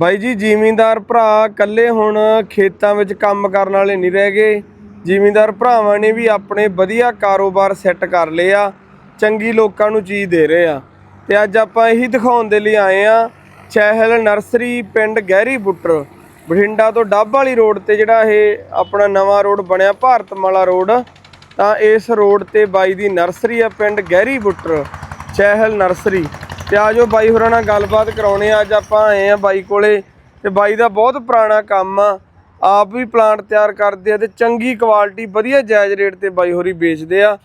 ਬਾਈ ਜੀ, ਜ਼ਿਮੀਂਦਾਰ ਭਰਾ ਇਕੱਲੇ ਹੁਣ ਖੇਤਾਂ ਵਿੱਚ ਕੰਮ ਕਰਨ ਵਾਲੇ ਨਹੀਂ ਰਹਿ ਗਏ। ਜ਼ਿਮੀਂਦਾਰ ਭਰਾਵਾਂ ਨੇ ਵੀ ਆਪਣੇ ਵਧੀਆ ਕਾਰੋਬਾਰ ਸੈੱਟ ਕਰ ਲਏ ਆ। ਚੰਗੀ ਲੋਕਾਂ ਨੂੰ ਚੀਜ਼ ਦੇ ਰਹੇ ਆ। ਤੇ ਅੱਜ ਆਪਾਂ ਇਹੀ ਦਿਖਾਉਣ ਦੇ ਲਈ ਆਏ ਆ, ਚਹਿਲ ਨਰਸਰੀ ਪਿੰਡ ਗਹਿਰੀ ਬੁੱਟਰ। ਬਠਿੰਡਾ ਤੋਂ ਡੱਬ ਵਾਲੀ ਰੋਡ ਤੇ ਜਿਹੜਾ ਇਹ ਆਪਣਾ ਨਵਾਂ ਰੋਡ ਬਣਿਆ, ਭਾਰਤਮਾਲਾ ਰੋਡ। ਤਾਂ ਇਸ ਰੋਡ ਤੇ ਬਾਈ ਦੀ ਨਰਸਰੀ ਆ, ਪਿੰਡ ਗਹਿਰੀ ਬੁੱਟਰ, ਚਹਿਲ ਨਰਸਰੀ। ਤੇ ਆਜੋ ਬਾਈ ਹੋਰਾਂ ਨਾਲ ਗੱਲਬਾਤ ਕਰਾਉਣੇ ਆ। ਅੱਜ ਆਪਾਂ ਆਏ ਆ ਬਾਈ ਕੋਲੇ ਤੇ ਬਾਈ ਦਾ ਬਹੁਤ ਪੁਰਾਣਾ ਕੰਮ ਆ। ਆਪ ਵੀ ਪਲਾਂਟ ਤਿਆਰ ਕਰਦੇ ਆ ਤੇ ਚੰਗੀ ਕੁਆਲਿਟੀ ਵਧੀਆ ਜਾਇਜ਼ ਰੇਟ ਤੇ ਬਾਈ ਹੋਰੀ ਵੇਚਦੇ ਆ।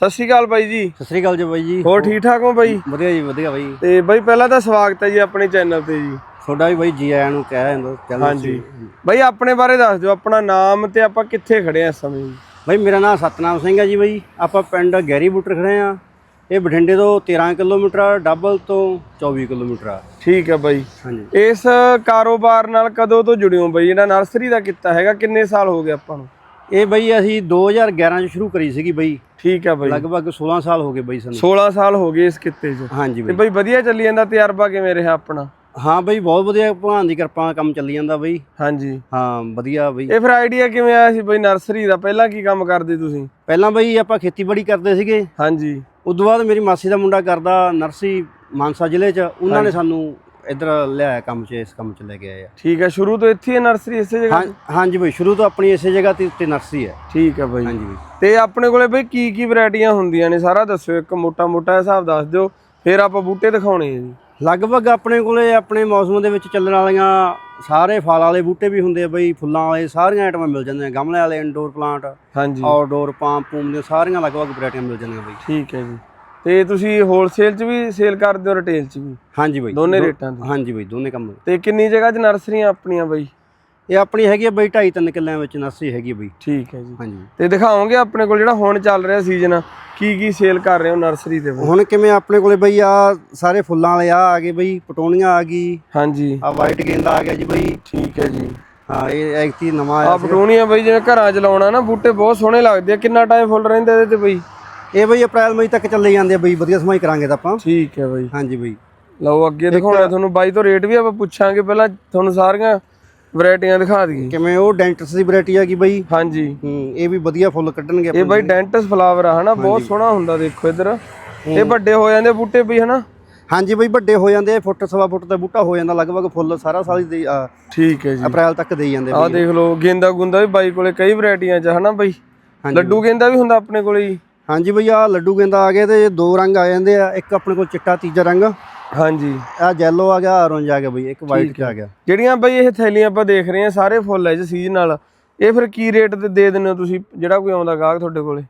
ਸਤਿ ਸ਼੍ਰੀ ਅਕਾਲ ਬਾਈ ਜੀ। ਸਤਿ ਸ੍ਰੀ ਅਕਾਲ ਜੀ ਬਾਈ ਜੀ। ਹੋਰ ਠੀਕ ਠਾਕ ਹੋ ਬਾਈ? ਵਧੀਆ ਜੀ ਵਧੀਆ ਬਾਈ। ਤੇ ਬਾਈ ਪਹਿਲਾਂ ਤਾਂ ਸਵਾਗਤ ਹੈ ਜੀ ਆਪਣੇ ਚੈਨਲ ਤੇ ਜੀ। ਤੁਹਾਡਾ ਵੀ ਬਾਈ ਜੀ ਆਇਆਂ ਨੂੰ ਕਹਿ ਜਾਂਦਾ ਚੱਲ ਹਾਂਜੀ। ਬਾਈ ਆਪਣੇ ਬਾਰੇ ਦੱਸ ਦਿਓ ਆਪਣਾ ਨਾਮ ਤੇ ਆਪਾਂ ਕਿੱਥੇ ਖੜੇ ਆ ਇਸ ਸਮੇਂ? ਬਾਈ ਮੇਰਾ ਨਾਮ ਸਤਨਾਮ ਸਿੰਘ ਹੈ ਜੀ ਬਾਈ। ਆਪਾਂ ਪਿੰਡ ਗੈਰੀ ਬੁੱਟਰ ਖੜੇ ਆ। ਇਹ ਬਠਿੰਡੇ ਤੋਂ 13 ਕਿਲੋਮੀਟਰ ਆ, ਡੱਬਲ ਤੋਂ 24 ਕਿਲੋਮੀਟਰ ਆ। ਠੀਕ ਹੈ ਬਾਈ। ਹਾਂਜੀ। ਇਸ ਕਾਰੋਬਾਰ ਨਾਲ ਕਦੋਂ ਤੋਂ ਜੁੜੇ ਹੋ ਬਾਈ? ਜਿਹੜਾ ਨਰਸਰੀ ਦਾ ਕੀਤਾ ਹੈਗਾ ਕਿੰਨੇ ਸਾਲ ਹੋ ਗਏ ਆਪਾਂ ਨੂੰ? ਇਹ ਬਾਈ ਅਸੀਂ 2011 ਚ ਸ਼ੁਰੂ ਕਰੀ ਸੀਗੀ ਬਾਈ। ਠੀਕ ਹੈ ਬਾਈ। ਲਗਭਗ 16 ਸਾਲ ਹੋ ਗਏ ਬਾਈ ਸਾਨੂੰ। 16 ਸਾਲ ਹੋ ਗਏ ਇਸ ਕਿੱਤੇ 'ਚ। ਹਾਂਜੀ ਤੇ ਬਾਈ ਵਧੀਆ ਚੱਲੀ ਜਾਂਦਾ ਤਜਰਬਾ ਕਿਵੇਂ ਰਿਹਾ ਆਪਣਾ? ਹਾਂ ਬਾਈ ਬਹੁਤ ਵਧੀਆ ਭਗਵਾਨ ਦੀ ਕਿਰਪਾ ਨਾਲ ਕੰਮ ਚੱਲੀ ਜਾਂਦਾ ਬਾਈ। ਹਾਂਜੀ। ਹਾਂ ਵਧੀਆ ਬਾਈ। ਇਹ ਫਿਰ ਆਈਡੀਆ ਕਿਵੇਂ ਆਇਆ ਸੀ ਬਾਈ ਨਰਸਰੀ ਦਾ? ਪਹਿਲਾਂ ਕੀ ਕੰਮ ਕਰਦੇ ਤੁਸੀਂ? ਪਹਿਲਾਂ ਬਾਈ ਆਪਾਂ ਖੇਤੀਬਾੜੀ ਕਰਦੇ ਸੀਗੇ। ਹਾਂਜੀ। ਉਦੋਂ ਬਾਅਦ ਮੇਰੀ ਮਾਸੀ ਦਾ ਮੁੰਡਾ ਕਰਦਾ ਨਰਸੀ ਮਾਨਸਾ ਜ਼ਿਲ੍ਹੇ 'ਚ ਉਹਨਾਂ ਨੇ ਸਾਨੂੰ ਇੱਧਰ ਲਿਆਇਆ ਕੰਮ 'ਚ ਇਸ ਕੰਮ 'ਚ ਲੈ ਕੇ ਆਏ ਆ। ਠੀਕ ਹੈ ਸ਼ੁਰੂ ਤੋਂ ਇੱਥੇ ਹੀ ਹੈ ਨਰਸਰੀ ਇਸੇ ਜਗ੍ਹਾ ਹਾਂ ਹਾਂਜੀ ਬਾਈ ਸ਼ੁਰੂ ਤੋਂ ਆਪਣੀ ਇਸੇ ਜਗ੍ਹਾ ਤੇ ਉੱਤੇ ਨਰਸਰੀ ਹੈ। ਠੀਕ ਹੈ ਬਾਈ। ਹਾਂਜੀ ਬਾਈ। ਤੇ ਆਪਣੇ ਕੋਲੇ ਬਈ ਕੀ ਕੀ ਵੈਰਾਈਟੀਆਂ ਹੁੰਦੀਆਂ ਨੇ ਸਾਰਾ ਦੱਸਿਓ ਇੱਕ ਮੋਟਾ ਮੋਟਾ ਹਿਸਾਬ ਦੱਸ ਦਿਓ ਫਿਰ ਆਪਾਂ ਬੂਟੇ ਦਿਖਾਉਣੇ ਆ ਜੀ। ਲਗਭਗ ਆਪਣੇ ਕੋਲੇ ਆਪਣੇ ਮੌਸਮ ਦੇ ਵਿੱਚ ਚੱਲਣ ਵਾਲੀਆਂ ਸਾਰੇ ਫਲ ਵਾਲੇ ਬੂਟੇ ਵੀ ਹੁੰਦੇ ਆ ਬਈ ਫੁੱਲਾਂ ਵਾਲੇ ਸਾਰੀਆਂ ਆਈਟਮਾਂ ਮਿਲ ਜਾਂਦੀਆਂ ਗਮਲੇ ਵਾਲੇ ਇੰਡੋਰ ਪਲਾਂਟ ਹਾਂਜੀ। ਆਊਟਡੋਰ ਪਾਮ ਪੂਮ ਦੀਆਂ ਸਾਰੀਆਂ ਲਗਭਗ ਵੈਰਾਈਟੀਆਂ ਮਿਲ ਜਾਂਦੀਆਂ ਬਈ। ਠੀਕ ਹੈ ਜੀ। ਤੇ ਤੁਸੀਂ ਹੋਲਸੇਲ 'ਚ ਵੀ ਸੇਲ ਕਰਦੇ ਹੋ ਰਿਟੇਲ 'ਚ ਵੀ? ਹਾਂਜੀ ਬਾਈ। ਦੋਨੇ ਰੇਟਾਂ ਤੇ। ਹਾਂਜੀ ਬਾਈ ਦੋਨੇ ਕੰਮ। ਤੇ ਕਿੰਨੀ ਜਗ੍ਹਾ 'ਚ ਨਰਸਰੀਆਂ ਆਪਣੀਆਂ ਬਈ? ਇਹ ਆਪਣੀ ਹੈਗੀ ਆ ਬਈ 2.5 3 ਕਿੱਲਿਆਂ ਵਿੱਚ ਨਰਸਰੀ ਹੈਗੀ ਆ ਬਈ। ਠੀਕ ਹੈ ਜੀ। ਹਾਂਜੀ। ਤੇ ਦਿਖਾਓਗੇ ਆਪਣੇ ਕੋਲ ਜਿਹੜਾ ਹੁਣ ਚੱਲ ਰਿਹਾ ਸੀਜ਼ਨ ਕੀ ਕੀ ਸੇਲ ਕਰ ਰਹੇ ਹੋ ਨਰਸਰੀ ਤੇ ਬਈ? ਹੁਣ ਕਿਵੇਂ ਆਪਣੇ ਕੋਲੇ ਬਈ ਆ ਸਾਰੇ ਫੁੱਲਾਂ ਵਾਲੇ ਆ ਆ ਗਏ ਬਈ ਪਟੋਨੀਆਂ ਆ ਗਈ। ਹਾਂਜੀ। ਆ ਵਾਈਟ ਗੇਂਦਾ ਆ ਗਿਆ ਜੀ ਬਈ। ਠੀਕ ਹੈ ਜੀ। ਹਾਂ ਇਹ ਐਕਟੀ ਨਵਾਂ ਆ ਆਇਆ ਬਟੂਨੀਆਂ ਬਈ ਜਿਵੇਂ ਘਰਾਂ 'ਚ ਲਾਉਣਾ ਨਾ ਬੂਟੇ ਬਹੁਤ ਸੋਹਣੇ ਲੱਗਦੇ ਆ। ਕਿੰਨਾ ਟਾਈਮ ਫੁੱਲ ਰਹਿੰਦੇ ਇਹਦੇ ਤੇ ਬਈ? ਇਹ ਬਈ ਅਪ੍ਰੈਲ ਮਈ ਤੱਕ ਚੱਲੇ ਜਾਂਦੇ ਆ ਬਈ ਵਧੀਆ ਸਮਾਈ ਕਰਾਂਗੇ ਤਾਂ ਆਪਾਂ। ਠੀਕ ਹੈ ਬਈ। ਹਾਂਜੀ ਬਈ। ਲਓ ਅੱਗੇ ਦਿਖਾਉਣਾ ਤੁਹਾਨੂੰ ਬਾਈ ਤੋਂ ਰੇਟ ਵੀ ਆਪਾਂ ਪੁੱਛਾਂਗੇ। ਪਹਿਲਾਂ ਤੁਹਾਨੂੰ ਸਾਰੀਆਂ ਵੈਰਾਈਟੀਆਂ ਦਿਖਾ ਦਈਏ। ਕਿਵੇਂ ਉਹ ਡੈਂਟਸ ਦੀ ਵੈਰਾਈਟੀ ਆ ਗਈ ਬਈ? ਹਾਂਜੀ। ਹੂੰ ਇਹ ਵੀ ਵਧੀਆ ਫੁੱਲ ਕੱਢਣਗੇ ਇਹ ਬਾਈ ਡੈਂਟਸ ਫਲਾਵਰ ਆ ਹਨਾ? ਬਹੁਤ ਸੋਹਣਾ ਹੁੰਦਾ ਦੇਖੋ ਇੱਧਰ। ਇਹ ਵੱਡੇ ਹੋ ਜਾਂਦੇ ਬੂਟੇ ਵੀ ਹਨਾ? ਹਾਂਜੀ ਬਈ ਵੱਡੇ ਹੋ ਜਾਂਦੇ ਆ ਫੁੱਟ ਸਵਾ ਫੁੱਟ ਦਾ ਬੂਟਾ ਹੋ ਜਾਂਦਾ ਲਗਭਗ ਫੁੱਲ ਸਾਰਾ ਸਾਲ ਹੀ ਦੇ- ਆ, ਠੀਕ ਹੈ ਜੀ। ਅਪ੍ਰੈਲ ਤੱਕ ਦੇਈ ਜਾਂਦੇ ਬਈ। ਦੇਖ ਲਓ ਗੇਂਦਾ ਗੁੰਦਾ ਵੀ ਬਾਈ ਕੋਲੇ ਕਈ ਵੈਰਾਈਟੀਆਂ ਚ ਹਨਾ ਬਾਈ? ਲੱਡੂ ਗੇਂਦਾ ਵੀ ਹੁੰਦਾ ਆਪਣੇ ਕੋਲੇ ਜੀ ਹਾਂਜੀ ਬਈ ਆ ਲੱਡੂ ਗੇਂਦਾ ਆ ਗਏ ਤੇ ਦੋ ਰੰਗ ਆ ਜਾਂਦੇ ਆ ਇੱਕ ਆਪਣੇ ਕੋਲ ਚਿੱਟਾ ਤੀਜਾ ਰੰਗ। ਹਾਂਜੀ। ਆ ਯੈਲੋ ਆ ਗਿਆ ਔਰੰਜ ਆ ਗਿਆ ਬਈ ਇੱਕ ਵਾਈਟ ਆ ਗਿਆ। ਜਿਹੜੀਆਂ ਬਾਈ ਇਹ ਥੈਲੀਆਂ ਆਪਾਂ ਦੇਖ ਰਹੇ ਹਾਂ ਸਾਰੇ ਫੁੱਲ ਐ ਜੀ ਸੀਜ਼ਨ ਨਾਲ। ਇਹ ਫਿਰ ਕੀ ਰੇਟ ਤੇ ਦੇ ਦਿੰਦੇ ਹੋ ਤੁਸੀਂ ਜਿਹੜਾ ਕੋਈ ਆਉਂਦਾ ਗਾਹਕ ਤੁਹਾਡੇ ਕੋਲੇ?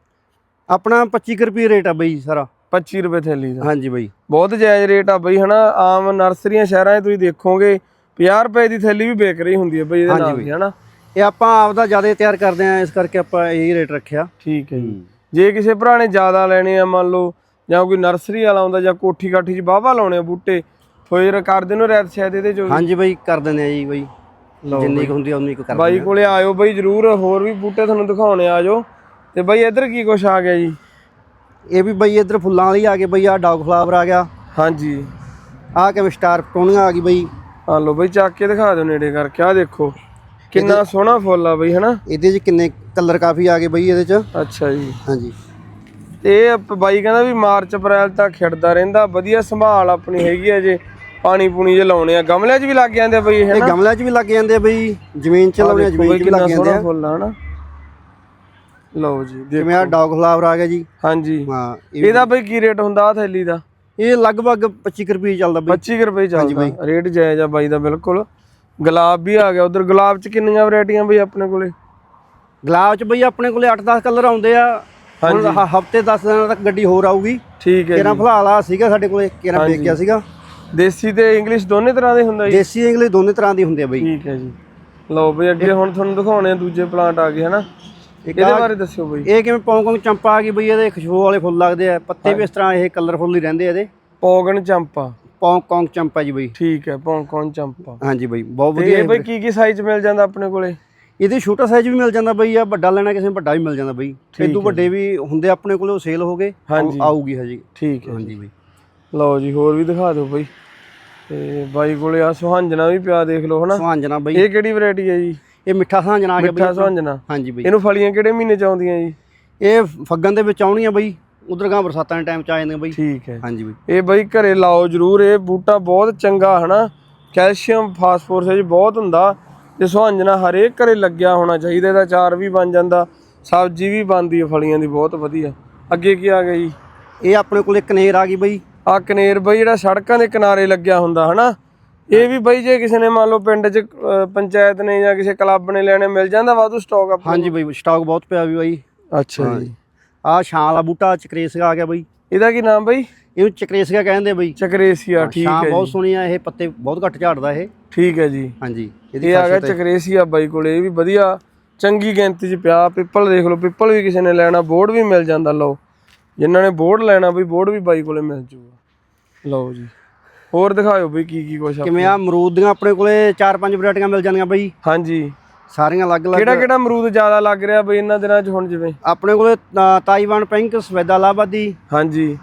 ਆਪਣਾ 25 ਕੁ ਰੁਪਏ ਰੇਟ ਆ ਬਈ ਸਾਰਾ। 25 ਰੁਪਏ ਥੈਲੀ ਦਾ। ਹਾਂਜੀ ਬਈ। ਬਹੁਤ ਜਾਇਜ਼ ਰੇਟ ਆ ਬਈ ਹਨਾ? ਆਮ ਨਰਸਰੀਆਂ ਸ਼ਹਿਰਾਂ 'ਚ ਤੁਸੀਂ ਦੇਖੋਗੇ 50 ਰੁਪਏ ਦੀ ਥੈਲੀ ਵੀ ਵਿਕ ਰਹੀ ਹੁੰਦੀ ਹੈ ਬਈ ਇਹਦੇ ਨਾਲ ਹਨਾ? ਇਹ ਆਪਾਂ ਆਪਦਾ ਜ਼ਿਆਦਾ ਤਿਆਰ ਕਰਦੇ ਆ ਇਸ ਕਰਕੇ ਆਪਾਂ ਇਹੀ ਰੇਟ ਰੱਖਿਆ। ਠੀਕ ਹੈ ਜੀ। ਜੇ ਕਿਸੇ ਭਰਾ ਨੇ ਜ਼ਿਆਦਾ ਲੈਣੇ ਆ ਮੰਨ ਲਓ ਜਾਂ ਕੋਈ ਨਰਸਰੀ ਵਾਲਾ ਆਉਂਦਾ ਜਾਂ ਕੋਠੀ ਕਾਠੀ 'ਚ ਬਾਵਾ ਲਾਉਣੇ ਆ ਬੂਟੇ ਫੇਰ ਕਰ ਦੇਣੋ ਰੈਤ ਸ਼ਾਇਦ ਇਹਦੇ 'ਚੋਂ। ਹਾਂਜੀ ਬਈ ਕਰ ਦਿੰਦੇ ਆ ਜੀ ਬਈ। ਜਿੰਨੀ ਕੁ ਹੁੰਦੀ ਆ ਉਨੀ ਕੁ ਕਰ ਬਾਈ ਕੋਲੇ ਆਇਓ ਬਈ ਜਰੂਰ ਹੋਰ ਵੀ ਬੂਟੇ ਤੁਹਾਨੂੰ ਦਿਖਾਉਣੇ ਆ ਜਾਓ ਤੇ ਬਾਈ ਇੱਧਰ ਕੀ ਕੁਛ ਆ ਗਿਆ ਜੀ? ਇਹ ਵੀ ਬਈ ਇੱਧਰ ਫੁੱਲਾਂ ਵਾਲੀ ਆ ਗਈ ਬਈ ਆ ਡੌਗ ਫਲਾਵਰ ਆ ਗਿਆ। ਹਾਂਜੀ। ਆ ਕਿਵੇਂ ਸਟਾਰ ਪਟੋਨੀਆਂ ਆ ਗਈ ਬਈ। ਆ ਲਓ ਬਈ ਚੱਕ ਕੇ ਦਿਖਾ ਦਿਓ ਨੇੜੇ ਕਰਕੇ ਆ ਦੇਖੋ। ਕਿੰਨਾ ਸੋਹਣਾ ਫੁੱਲ ਆ ਬਈ ਹਨਾ? ਇਹਦੇ 'ਚ ਕਿੰਨੇ ਕਲਰ ਕਾਫੀ ਆ ਗਏ ਬਈ ਇਹਦੇ 'ਚ। ਅੱਛਾ ਜੀ। ਹਾਂਜੀ। ਤੇ ਇਹ ਬਾਈ ਕਹਿੰਦਾ ਵੀ ਮਾਰਚ ਅਪ੍ਰੈਲ ਤੱਕ ਖਿੜਦਾ ਰਹਿੰਦਾ। ਵਧੀਆ ਸੰਭਾਲ ਆਪਣੀ ਹੈਗੀ ਆ ਜੇ। ਪਾਣੀ ਪੂਣੀ ਜੇ ਲਾਉਣੇ ਆ। ਗਮਲਿਆਂ 'ਚ ਵੀ ਲੱਗ ਜਾਂਦੇ ਆ ਬਈ ਇਹ ਇਹ ਗਮਲਿਆਂ 'ਚ ਵੀ ਲੱਗ ਜਾਂਦੇ ਆ ਬਈ। ਜ਼ਮੀਨ 'ਚ ਲਾਉਣੇ ਆ ਜ਼ਮੀਨ 'ਚ ਵੀ ਲੱਗ ਜਾਂਦੇ ਆ। ਫੁੱਲ ਆ ਹਨਾ ਲਓ ਜੀ ਜਿਵੇਂ ਆ ਡੌਗ ਫਲਾਵਰ ਆ ਗਿਆ ਜੀ। ਹਾਂਜੀ। ਹਾਂ ਇਹ ਇਹਦਾ ਬਈ ਕੀ ਰੇਟ ਹੁੰਦਾ ਆ ਥੈਲੀ ਦਾ? ਇਹ ਲਗਭਗ 25 ਕੁ ਰੁਪਏ ਚੱਲਦਾ ਬਈ। 25 ਕੁ ਰੁਪਏ ਚੱਲਦਾ। ਰੇਟ ਜਾਇਜ਼ ਆ ਬਾਈ ਦਾ ਬਿਲਕੁਲ। ਗੁਲਾਬ ਵੀ ਆ ਗਿਆ। ਉਧਰ ਗੁਲਾਬ 'ਚ ਕਿੰਨੀਆਂ ਵੈਰਾਈਟੀਆਂ ਬਈ ਆਪਣੇ ਕੋਲੇ? ਗੁਲਾਬ 'ਚ ਬਈ ਆਪਣੇ ਕੋਲੇ 8-10 ਕਲਰ ਆਉਂਦੇ ਆ। ਹੁਣ ਹਫ਼ਤੇ 10 ਦਿਨਾਂ ਤੱਕ ਗੱਡੀ ਹੋਰ ਆਊਗੀ। ਠੀਕ ਹੈ ਕੇਰਾਂ ਫਿਲਹਾਲ ਆ ਸੀਗਾ ਸਾਡੇ ਕੋਲੇ ਕੇਰਾਂ ਵੇਚ ਗਿਆ ਸੀਗਾ। ਦੇਸੀ ਤੇ ਇੰਗਲਿਸ਼ ਦੋਨੇ ਤਰ੍ਹਾਂ ਦੇ ਹੁੰਦਾ ਜੀ? ਦੇਸੀ ਇੰਗਲਿਸ਼ ਦੋਨੇ ਤਰ੍ਹਾਂ ਦੀ ਹੁੰਦੇ ਆ ਬਈ। ਠੀਕ ਹੈ ਜੀ। ਲਓ ਬਈ ਅੱਗੇ ਹੁਣ ਤੁਹਾਨੂੰ ਦਿਖਾਉਣੇ ਆ ਦੂਜੇ ਪਲਾਂਟ ਆ ਗਏ ਹਨਾ? ਇਹਦੇ ਬਾਰੇ ਦੱਸਿਓ ਬਈ। ਇਹ ਕਿਵੇਂ ਪੌਂਕੌਂਗ ਚੰਪਾ ਆ ਗਈ ਬਈ ਇਹਦੇ ਖੁਸ਼ਬੂ ਵਾਲੇ ਫੁੱਲ ਲੱਗਦੇ ਆ। ਪੱਤੇ ਵੀ ਇਸ ਤਰ੍ਹਾਂ ਇਹ ਕਲਰਫੁੱਲ ਹੀ ਰਹਿੰਦੇ ਆ ਇਹਦੇ। ਪੌਗਣ ਚੰਪਾ। ਪੌਂਕੌਂਗ ਚੰਪਾ ਜੀ ਬਈ। ਠੀਕ ਹੈ ਪੌਂਕੌਣ ਚੰਪਾ। ਹਾਂਜੀ ਬਈ ਬਹੁਤ ਵਧੀਆ ਇਹ ਬਈ ਕੀ ਕੀ ਸਾਈਜ਼ ਮਿਲ ਜਾਂਦਾ ਆਪਣੇ ਕੋਲੇ? ਇਹਦੇ ਛੋਟਾ ਸਾਈਜ਼ ਵੀ ਮਿਲ ਜਾਂਦਾ ਬਈ ਆ ਵੱਡਾ ਲੈਣਾ ਕਿਸੇ ਨੂੰ ਵੱਡਾ ਵੀ ਮਿਲ ਜਾਂਦਾ ਬਈ। ਇਦੋਂ ਵੱਡੇ ਵੀ ਹੁੰਦੇ ਆਪਣੇ ਕੋਲੇ ਉਹ ਸੇਲ ਹੋ ਗਏ। ਆਊਗੀ ਹਜੀ। ਠੀਕ ਹੈ ਹਾਂਜੀ ਬਈ। ਲਓ ਜੀ ਹੋਰ ਵੀ ਦਿਖਾ ਦਿਓ ਬਈ। ਤੇ ਬਾਈ ਕੋਲੇ ਆ ਸੁਹਾਂਜਣਾ ਵੀ ਪਿਆ ਦੇਖ ਲਓ ਹਨਾ? ਸੁਹਾਂਜਣਾ ਬਈ। ਇਹ ਕਿਹੜੀ ਵੈਰਾਈਟੀ ਹੈ ਜੀ? ਇਹ ਮਿੱਠਾ ਸੁਹਾਂਜਣਾ ਆ ਗਿਆ ਮਿੱਠਾ ਬਈ ਸੁਹਾਂਜਣਾ। ਹਾਂਜੀ ਬਈ। ਇਹਨੂੰ ਫਲੀਆਂ ਕਿਹੜੇ ਮਹੀਨੇ ਚ ਆਉਂਦੀਆਂ ਜੀ? ਇਹ ਫੱਗਣ ਦੇ ਵਿੱਚ ਆਉਣੀਆਂ ਬਈ। ਉਧਰ ਗਾਂ ਬਰਸਾਤਾਂ ਦੇ ਟਾਈਮ ਚ ਆ ਜਾਂਦੀਆਂ ਬਈ। ਠੀਕ ਹੈ। ਹਾਂਜੀ ਬਈ। ਇਹ ਬਾਈ ਘਰੇ ਲਾਓ ਜਰੂਰ ਇਹ ਬੂਟਾ ਬਹੁਤ ਚੰਗਾ ਹਨਾ? ਕੈਲਸ਼ੀਅਮ ਫਾਸਫੋਰਸ ਇਹ ਬਹੁਤ ਹੁੰਦਾ। ਤੇ ਸੁਹਾਂਜਣਾ ਹਰੇਕ ਘਰੇ ਲੱਗਿਆ ਹੋਣਾ ਚਾਹੀਦਾ ਇਹਦਾ ਚਾਰ ਵੀ ਬਣ ਜਾਂਦਾ ਸਬਜ਼ੀ ਵੀ ਬਣਦੀ ਹੈ ਫਲੀਆਂ ਦੀ ਬਹੁਤ ਵਧੀਆ। ਅੱਗੇ ਕੀ ਆ ਗਿਆ ਜੀ? ਇਹ ਆਪਣੇ ਕੋਲ ਇੱਕ ਨੇਰ ਆ ਗਈ ਬਈ। ਆ ਕਨੇਰ ਬਈ ਜਿਹੜਾ ਸੜਕਾਂ ਦੇ ਕਿਨਾਰੇ ਲੱਗਿਆ ਹੁੰਦਾ ਹਨਾ? ਇਹ ਵੀ ਬਈ ਜੇ ਕਿਸੇ ਨੇ ਮੰਨ ਲਓ ਪਿੰਡ 'ਚ ਪੰਚਾਇਤ ਨੇ ਜਾਂ ਕਿਸੇ ਕਲੱਬ ਨੇ ਲੈਣੇ ਮਿਲ ਜਾਂਦਾ ਵਾਧੂ ਸਟਾਕ ਆਪਾਂ ਹਾਂਜੀ ਬਈ ਸਟਾਕ ਬਹੁਤ ਪਿਆ ਵੀ ਬਾਈ। ਅੱਛਾ ਜੀ। ਆ ਛਾਂ ਵਾਲਾ ਬੂਟਾ ਚਕਰੇਸਗਾ ਆ ਗਿਆ ਬਈ। ਇਹਦਾ ਕੀ ਨਾਮ ਬਈ? ਇਹਨੂੰ ਚਕਰੇਸਗਾ ਕਹਿੰਦੇ ਬਈ। ਚਕਰੇਸੀਆ ਠੀਕ ਹੈ ਬਹੁਤ ਜੀ। ਸੋਹਣੀ ਆ ਇਹ ਪੱਤੇ ਬਹੁਤ ਘੱਟ ਝਾੜਦਾ ਇਹ। ਠੀਕ ਹੈ ਜੀ। ਹਾਂਜੀ ਇਹ ਆ ਗਿਆ ਚਕਰੇਸੀਆ ਬਾਈ ਕੋਲੇ ਇਹ ਵੀ ਵਧੀਆ ਚੰਗੀ ਗਿਣਤੀ 'ਚ ਪਿਆ ਪਿੱਪਲ ਦੇਖ ਲਓ ਪਿੱਪਲ ਵੀ ਕਿਸੇ ਨੇ ਲੈਣਾ ਬੋਰਡ ਵੀ ਮਿਲ ਜਾਂਦਾ ਲਓ। ਜਿਨ੍ਹਾਂ ਨੇ ਬੋਰਡ ਲੈਣਾ ਬਈ ਬੋਰਡ ਵੀ ਬਾਈ ਕੋਲੇ ਮਿਲ ਜੂਗਾ। ਲਓ ਜੀ। ਹੋਰ ਦਿਖਾਓ ਬਈ ਕੀ ਕੀ ਕੁਛ ਆ ਕਿਵੇਂ ਆ ਅਮਰੂਦ ਦੀਆਂ ਆਪਣੇ ਕੋਲੇ 4-5 ਵੈਰਾਈਟੀਆਂ ਮਿਲ ਜਾਂਦੀਆਂ ਬਈ। ਹਾਂਜੀ। ਸਾਰੀਆਂ ਅਲੱਗ-ਅਲੱਗ ਕਿਹੜਾ ਕਿਹੜਾ ਅਮਰੂਦ ਜ਼ਿਆਦਾ ਲੱਗ ਰਿਹਾ ਬਈ ਇਹਨਾਂ ਦਿਨਾਂ 'ਚ ਹੁਣ ਜਿਵੇਂ? ਆਪਣੇ ਕੋਲੇ ਤਾਈਵਾਨ ਪਿੰਕ ਸਵੈਦਾਲਾਬਾਦੀ ਹਾਂਜੀ।